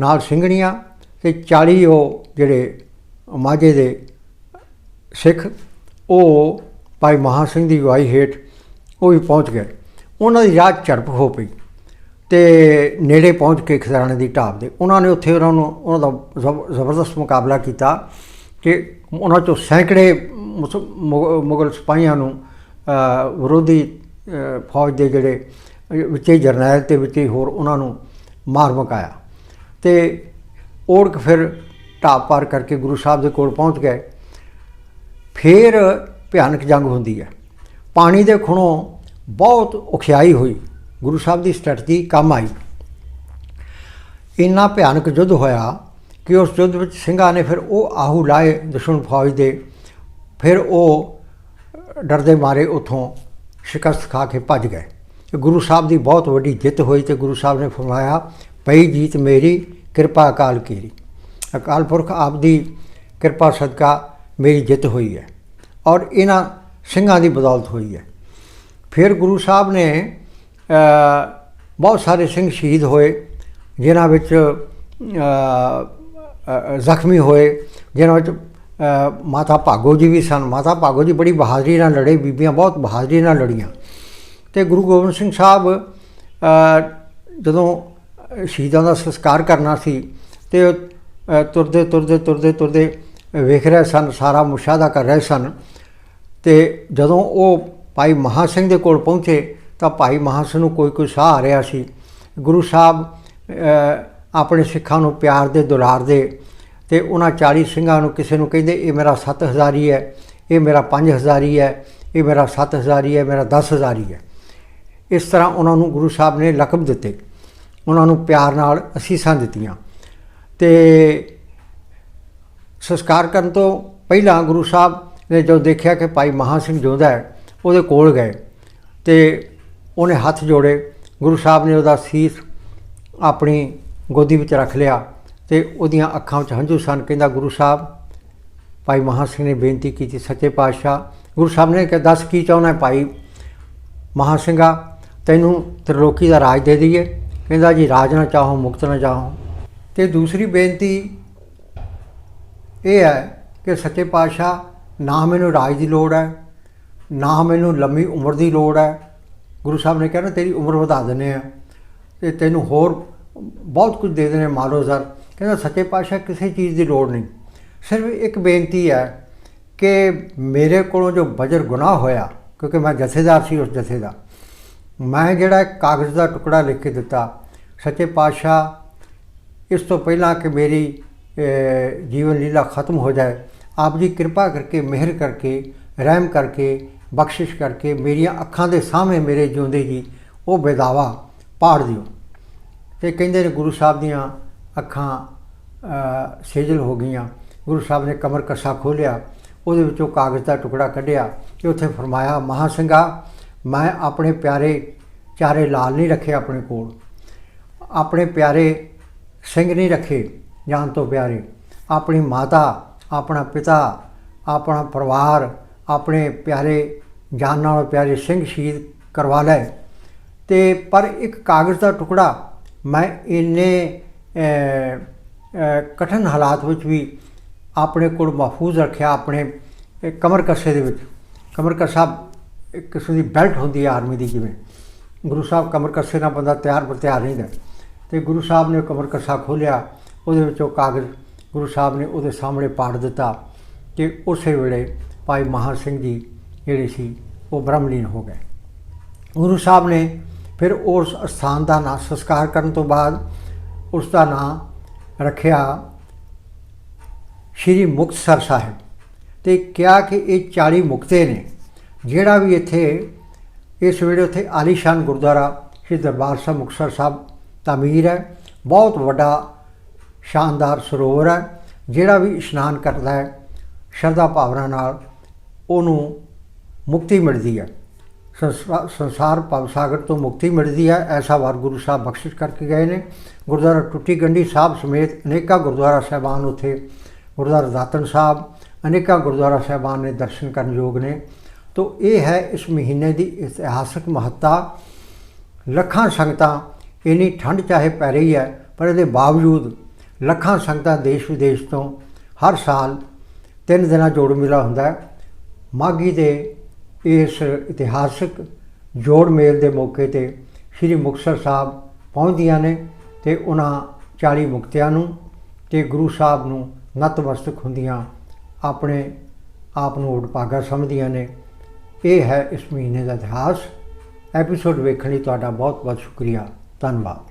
ਨਾਲ ਸਿੰਘਣੀਆਂ ਤੇ 40 ਉਹ ਜਿਹੜੇ ਮਾਝੇ ਦੇ ਸਿੱਖ ਉਹ ਭਾਈ ਮਹਾ ਸਿੰਘ ਦੀ ਅਗਵਾਈ ਹੇਠ ਉਹ ਵੀ ਪਹੁੰਚ ਗਏ। ਉਹਨਾਂ ਦੀ ਰਾਤ ਝੜਪ ਹੋ ਪਈ ਤੇ ਨੇੜੇ ਪਹੁੰਚ ਕੇ ਖਜ਼ਾਨੇ ਦੀ ਢਾਬ ਦੇ ਉਹਨਾਂ ਨੇ ਉੱਥੇ ਉਹਨਾਂ ਨੂੰ ਉਹਨਾਂ ਦਾ ਜ਼ਬ- ਜ਼ਬਰਦਸਤ ਮੁਕਾਬਲਾ ਕੀਤਾ ਕਿ ਉਹਨਾਂ ਚੋਂ ਸੈਂਕੜੇ ਮੁਸ- ਮੁਗ- ਮੁਗਲ ਸਿਪਾਹੀਆਂ ਨੂੰ ਵਿਰੋਧੀ ਫੌਜ ਦੇ ਜਿਹੜੇ ਅ, ਵਿੱਚੇ ਜਰਨੈਲ ਤੇ ਵਿੱਚੇ ਹੋਰ ਉਹਨਾਂ ਨੂੰ ਮਾਰ ਮੁਕਾਇਆ ਤੇ ਔੜਕ ਫਿਰ ਢਾਬ ਪਾਰ ਕਰਕੇ ਗੁਰੂ ਸਾਹਿਬ ਦੇ ਕੋਲ ਪਹੁੰਚ ਗਏ। ਫਿਰ ਭਿਆਨਕ ਜੰਗ ਹੁੰਦੀ ਹੈ। ਪਾਣੀ ਦੇ ਖੁਣੋਂ ਬਹੁਤ ਔਖਿਆਈ ਹੋਈ। ਗੁਰੂ ਸਾਹਿਬ ਦੀ ਸਟ੍ਰੈਟਜੀ ਕੰਮ ਆਈ। ਇੰਨਾ ਭਿਆਨਕ ਯੁੱਧ ਹੋਇਆ ਕਿ ਉਸ ਯੁੱਧ ਵਿੱਚ ਸਿੰਘਾਂ ਨੇ ਫਿਰ ਉਹ ਆਹੂ ਲਾਏ ਦੁਸ਼ਮਣ ਫੌਜ ਦੇ। ਫਿਰ ਉਹ ਡਰਦੇ ਮਾਰੇ ਉਥੋਂ ਸ਼ਿਕਸਤ ਖਾ ਕੇ ਭੱਜ ਗਏ। ਤੇ ਗੁਰੂ ਸਾਹਿਬ ਦੀ ਬਹੁਤ ਵੱਡੀ ਜਿੱਤ ਹੋਈ ਤੇ ਗੁਰੂ ਸਾਹਿਬ ਨੇ ਫਰਮਾਇਆ, ਪਈ ਜੀਤ ਮੇਰੀ, ਕਿਰਪਾ ਅਕਾਲ ਕੀਰੀ। ਅਕਾਲ ਪੁਰਖ ਆਪ ਦੀ ਕਿਰਪਾ ਸਦਕਾ ਮੇਰੀ ਜਿੱਤ ਹੋਈ ਹੈ ਔਰ ਇਹਨਾਂ ਸਿੰਘਾਂ ਦੀ ਬਦੌਲਤ ਹੋਈ ਹੈ। ਫਿਰ ਗੁਰੂ ਸਾਹਿਬ ਨੇ ਬਹੁਤ ਸਾਰੇ ਸਿੰਘ ਸ਼ਹੀਦ ਹੋਏ, ਜਿਨ੍ਹਾਂ ਵਿੱਚ ਜ਼ਖਮੀ ਹੋਏ, ਜਿਨ੍ਹਾਂ ਵਿੱਚ ਮਾਤਾ ਭਾਗੋ ਜੀ ਵੀ ਸਨ। ਮਾਤਾ ਭਾਗੋ ਜੀ ਬੜੀ ਬਹਾਦਰੀ ਨਾਲ ਲੜੇ, ਬੀਬੀਆਂ ਬਹੁਤ ਬਹਾਦਰੀ ਨਾਲ ਲੜੀਆਂ। ਤੇ ਗੁਰੂ ਗੋਬਿੰਦ ਸਿੰਘ ਸਾਹਿਬ ਜਦੋਂ ਸ਼ਹੀਦਾਂ ਦਾ ਸੰਸਕਾਰ ਕਰਨਾ ਸੀ, ਤੇ ਤੁਰਦੇ ਤੁਰਦੇ ਤੁਰਦੇ ਤੁਰਦੇ ਵੇਖ ਰਹੇ ਸਨ, ਸਾਰਾ ਮੁਸ਼ਾਹਦਾ ਕਰ ਰਹੇ ਸਨ। ਤੇ ਜਦੋਂ ਉਹ ਭਾਈ ਮਹਾ ਸਿੰਘ ਦੇ ਕੋਲ ਪਹੁੰਚੇ ਤਾਂ ਭਾਈ ਮਹਾ ਸਿੰਘ ਨੂੰ ਕੋਈ ਕੋਈ ਸਾਹ ਆ ਰਿਹਾ ਸੀ। ਗੁਰੂ ਸਾਹਿਬ ਆਪਣੇ ਸਿੱਖਾਂ ਨੂੰ ਪਿਆਰ ਦੇ ਦੁਲਾਰ ਦੇ ਤੇ ਉਹਨਾਂ 40 ਸਿੰਘਾਂ ਨੂੰ ਕਿਸੇ ਨੂੰ ਕਹਿੰਦੇ, ਇਹ ਮੇਰਾ 7000 ਹੀ ਹੈ, ਇਹ ਮੇਰਾ 5000 ਹੀ ਹੈ, ਇਹ ਮੇਰਾ 7000 ਹੀ ਹੈ ਮੇਰਾ 10000 ਹੀ ਹੈ। ਇਸ ਤਰ੍ਹਾਂ ਉਹਨਾਂ ਨੂੰ ਗੁਰੂ ਸਾਹਿਬ ਨੇ ਲਕਬ ਦਿੱਤੇ। ਉਹਨਾਂ ਨੂੰ ਪਿਆਰ ਨਾਲ ਅਸੀਸਾਂ ਦਿੱਤੀਆਂ। ਤੇ ਸੰਸਕਾਰ ਕਰਨ ਤੋਂ ਪਹਿਲਾਂ ਗੁਰੂ ਸਾਹਿਬ ਨੇ ਜਦੋਂ ਦੇਖਿਆ ਕਿ ਭਾਈ ਮਹਾ ਸਿੰਘ ਜਿਉਂਦਾ ਹੈ ਉਹਦੇ ਕੋਲ ਗਏ ਤੇ ਉਹਨੇ ਹੱਥ ਜੋੜੇ, ਗੁਰੂ ਸਾਹਿਬ ਨੇ ਉਹਦਾ ਸੀਸ ਆਪਣੀ ਗੋਦੀ ਵਿੱਚ ਰੱਖ ਲਿਆ ਤੇ ਉਹਦੀਆਂ ਅੱਖਾਂ ਵਿੱਚ ਹੰਝੂ ਸਨ, ਕਹਿੰਦਾ ਗੁਰੂ ਸਾਹਿਬ, ਭਾਈ ਮਹਾ ਸਿੰਘ ਨੇ ਬੇਨਤੀ ਕੀਤੀ, ਸੱਚੇ ਪਾਤਸ਼ਾਹ, ਗੁਰੂ ਸਾਹਿਬ ਨੇ ਕਿਹਾ, ਦੱਸ ਕੀ ਚਾਹੁੰਦਾ ਹੈ ਭਾਈ ਮਹਾ ਸਿੰਘਾ, ਤੈਨੂੰ ਤ੍ਰਿਲੋਕੀ ਦਾ ਰਾਜ ਦੇ ਦਈਏ। ਕਹਿੰਦਾ ਜੀ, ਰਾਜ ਨਾ ਚਾਹੋ, ਮੁਕਤ ਨਾ ਚਾਹੋ। ਤੇ ਦੂਸਰੀ ਬੇਨਤੀ ਇਹ ਹੈ ਕਿ ਸੱਚੇ ਪਾਤਸ਼ਾਹ, ਨਾ ਮੈਨੂੰ ਰਾਜ ਦੀ ਲੋੜ ਹੈ ਨਾ ਮੈਨੂੰ ਲੰਮੀ ਉਮਰ ਦੀ ਲੋੜ ਹੈ। ਗੁਰੂ ਸਾਹਿਬ ਨੇ ਕਿਹਾ ਨਾ, ਤੇਰੀ ਉਮਰ ਵਧਾ ਦਿੰਦੇ ਆ ਤੇ ਤੈਨੂੰ ਹੋਰ ਬਹੁਤ ਕੁਝ ਦੇ ਦੇਣੇ ਮਾਲੋ ਜ਼ਰ ਕਹਿੰਦਾ, ਸੱਚੇ ਪਾਤਸ਼ਾਹ, ਕਿਸੇ ਚੀਜ਼ ਦੀ ਲੋੜ ਨਹੀਂ। ਸਿਰਫ ਇੱਕ ਬੇਨਤੀ ਹੈ ਕਿ ਮੇਰੇ ਕੋਲੋਂ ਜੋ ਬਜਰ ਗੁਨਾਹ ਹੋਇਆ, ਕਿਉਂਕਿ ਮੈਂ ਜਥੇਦਾਰ ਸੀ ਉਸ ਜਥੇ ਦਾ, ਮੈਂ ਜਿਹੜਾ ਕਾਗਜ਼ ਦਾ ਟੁਕੜਾ ਲਿਖ ਕੇ ਦਿੱਤਾ, ਸੱਚੇ ਪਾਤਸ਼ਾਹ, ਇਸ ਤੋਂ ਪਹਿਲਾਂ ਕਿ ਮੇਰੀ ਜੀਵਨ ਲੀਲਾ ਖਤਮ ਹੋ ਜਾਏ, ਆਪ ਜੀ ਕਿਰਪਾ ਕਰਕੇ, ਮਿਹਰ ਕਰਕੇ, ਰਹਿਮ ਕਰਕੇ ਬਖਸ਼ਿਸ਼ ਕਰਕੇ ਮੇਰੀਆਂ ਅੱਖਾਂ ਦੇ ਸਾਹਮਣੇ ਮੇਰੇ ਜਿਉਂਦੇ ਜੀ ਉਹ ਬੇਦਾਵਾ ਪਾੜ ਦਿਓ। ਤੇ ਕਹਿੰਦੇ ਨੇ ਗੁਰੂ ਸਾਹਿਬ ਦੀਆਂ ਅੱਖਾਂ ਸੇਜਲ ਹੋ ਗਈਆਂ। ਗੁਰੂ ਸਾਹਿਬ ਨੇ ਕਮਰ ਕੱਸਾ ਖੋਲਿਆ ਉਹਦੇ ਵਿੱਚੋਂ ਕਾਗਜ਼ ਦਾ ਟੁਕੜਾ ਕੱਢਿਆ ਤੇ ਉੱਥੇ ਫਰਮਾਇਆ, ਮਹਾਂ ਸਿੰਘਾ, ਮੈਂ ਆਪਣੇ ਪਿਆਰੇ ਚਾਰੇ ਲਾਲ ਨਹੀਂ ਰੱਖੇ ਆਪਣੇ ਕੋਲ। ਆਪਣੇ ਪਿਆਰੇ ਸਿੰਘ ਨਹੀਂ ਰੱਖੇ ਜਾਨ ਤੋਂ ਪਿਆਰੇ। ਆਪਣੀ ਮਾਤਾ, ਆਪਣਾ ਪਿਤਾ, ਆਪਣਾ ਪਰਿਵਾਰ, ਆਪਣੇ ਪਿਆਰੇ ਜਾਨ ਨਾਲੋਂ ਪਿਆਰੇ ਸਿੰਘ ਸ਼ਹੀਦ ਕਰਵਾ ਲਏ। ਤੇ ਪਰ ਇੱਕ ਕਾਗਜ਼ ਦਾ ਟੁਕੜਾ ਮੈਂ ਇੰਨੇ ਅਹ, ਕਠਿਨ ਹਾਲਾਤ ਵਿੱਚ ਵੀ ਆਪਣੇ ਕੋਲ ਮਹਫੂਜ਼ ਰੱਖਿਆ ਆਪਣੇ ਇਹ ਕਮਰ ਕੱਸੇ ਦੇ ਵਿੱਚ। ਕਮਰ ਕੱਸਾ ਇੱਕ ਕਿਸਮ ਦੀ ਬੈਲਟ ਹੁੰਦੀ ਹੈ ਆਰਮੀ ਦੀ ਜਿਵੇਂ। ਗੁਰੂ ਸਾਹਿਬ ਕਮਰ ਕੱਸੇ ਨਾਲ ਬੰਦਾ ਤਿਆਰ ਬਰ ਤਿਆਰ ਰਹਿੰਦਾ ਤੇ ਗੁਰੂ ਸਾਹਿਬ ਨੇ ਕਮਰ ਕੱਸਾ ਖੋਲਿਆ ਉਹਦੇ ਵਿੱਚੋਂ ਕਾਗਜ਼ ਗੁਰੂ ਸਾਹਿਬ ਨੇ ਉਹਦੇ ਸਾਹਮਣੇ ਪਾੜ ਦਿੱਤਾ। ਕਿ ਉਸੇ ਵੇਲੇ ਭਾਈ ਮਹਾਂ ਸਿੰਘ ਜੀ ਜਿਹੜੇ ਸੀ, ਉਹ ਬ੍ਰਹਮਲੀਨ ਹੋ ਗਏ। ਗੁਰੂ ਸਾਹਿਬ ਨੇ ਫਿਰ ਉਸ ਸਥਾਨ ਦਾ ਨਾਂ ਸੰਸਕਾਰ ਕਰਨ ਤੋਂ ਬਾਅਦ ਉਸ ਦਾ ਨਾਂ ਰੱਖਿਆ ਸ਼੍ਰੀ ਮੁਕਤਸਰ ਸਾਹਿਬ ਤੇ ਕਿਹਾ ਕਿ ਇਹ 40 ਮੁਕਤੇ ਨੇ, ਜਿਹੜਾ ਵੀ ਇੱਥੇ ਇਸ ਵੇਲੇ ਉੱਥੇ ਆਲੀਸ਼ਾਨ ਗੁਰਦੁਆਰਾ ਸ਼੍ਰੀ ਦਰਬਾਰ ਸਾਹਿਬ ਮੁਕਤਸਰ ਸਾਹਿਬ ਤਾਮੀਰ ਹੈ, ਬਹੁਤ ਵੱਡਾ ਸ਼ਾਨਦਾਰ ਸਰੋਵਰ ਹੈ, ਜਿਹੜਾ ਵੀ ਇਸ਼ਨਾਨ ਕਰਦਾ ਹੈ, ਸ਼ਰਧਾ ਭਾਵਨਾ ਨਾਲ ਉਹਨੂੰ ਮੁਕਤੀ ਮਿਲਦੀ ਹੈ। ਸੰਸਾ- ਸੰਸਾਰ ਭਵ ਸਾਗਰ ਤੋਂ ਮੁਕਤੀ ਮਿਲਦੀ ਹੈ, ਐਸਾ ਵਾਰ ਗੁਰੂ ਸਾਹਿਬ ਬਖਸ਼ਿਸ਼ ਕਰਕੇ ਗਏ ਨੇ। ਗੁਰਦੁਆਰਾ ਟੁੱਟੀ ਗੰਢੀ ਸਾਹਿਬ ਸਮੇਤ ਅਨੇਕਾਂ ਗੁਰਦੁਆਰਾ ਸਾਹਿਬਾਨ ਉੱਥੇ। ਗੁਰਦੁਆਰਾ ਦਾਤਨ ਸਾਹਿਬ, ਅਨੇਕਾਂ ਗੁਰਦੁਆਰਾ ਸਾਹਿਬਾਨ ਨੇ ਦਰਸ਼ਨ ਕਰਨ ਯੋਗ ਨੇ। ਤੋ ਇਹ ਹੈ ਇਸ ਮਹੀਨੇ ਦੀ ਇਤਿਹਾਸਕ ਮਹੱਤਤਾ। ਲੱਖਾਂ ਸੰਗਤਾਂ ਇੰਨੀ ਠੰਡ ਚਾਹੇ ਪੈ ਰਹੀ ਹੈ, ਪਰ ਇਹਦੇ ਬਾਵਜੂਦ ਲੱਖਾਂ ਸੰਗਤਾਂ ਦੇਸ਼ ਵਿਦੇਸ਼ ਤੋਂ ਹਰ ਸਾਲ ਤਿੰਨ ਦਿਨਾਂ ਜੋੜ ਮੇਲਾ ਹੁੰਦਾ ਹੈ। ਮਾਘੀ ਦੇ ਇਸ ਇਤਿਹਾਸਕ ਜੋੜ ਮੇਲ ਦੇ ਮੌਕੇ ਤੇ ਸ੍ਰੀ ਮੁਕਤਸਰ ਸਾਹਿਬ ਪਹੁੰਚਦੀਆਂ ਨੇ ਤੇ ਉਹਨਾਂ 40 ਮੁਕਤਿਆਂ ਨੂੰ ਤੇ ਗੁਰੂ ਸਾਹਿਬ ਨੂੰ ਨਤਮਸਤਕ ਹੁੰਦੀਆਂ ਆਪਣੇ ਆਪ ਨੂੰ ਉਡਭਾਗਾ ਸਮਝਦੀਆਂ ਨੇ। ਇਹ ਹੈ ਇਸ ਮਹੀਨੇ ਦਾ ਇਤਿਹਾਸ। ਐਪੀਸੋਡ ਵੇਖਣ ਲਈ ਤੁਹਾਡਾ ਬਹੁਤ ਬਹੁਤ ਸ਼ੁਕਰੀਆ। ਧੰਨਵਾਦ।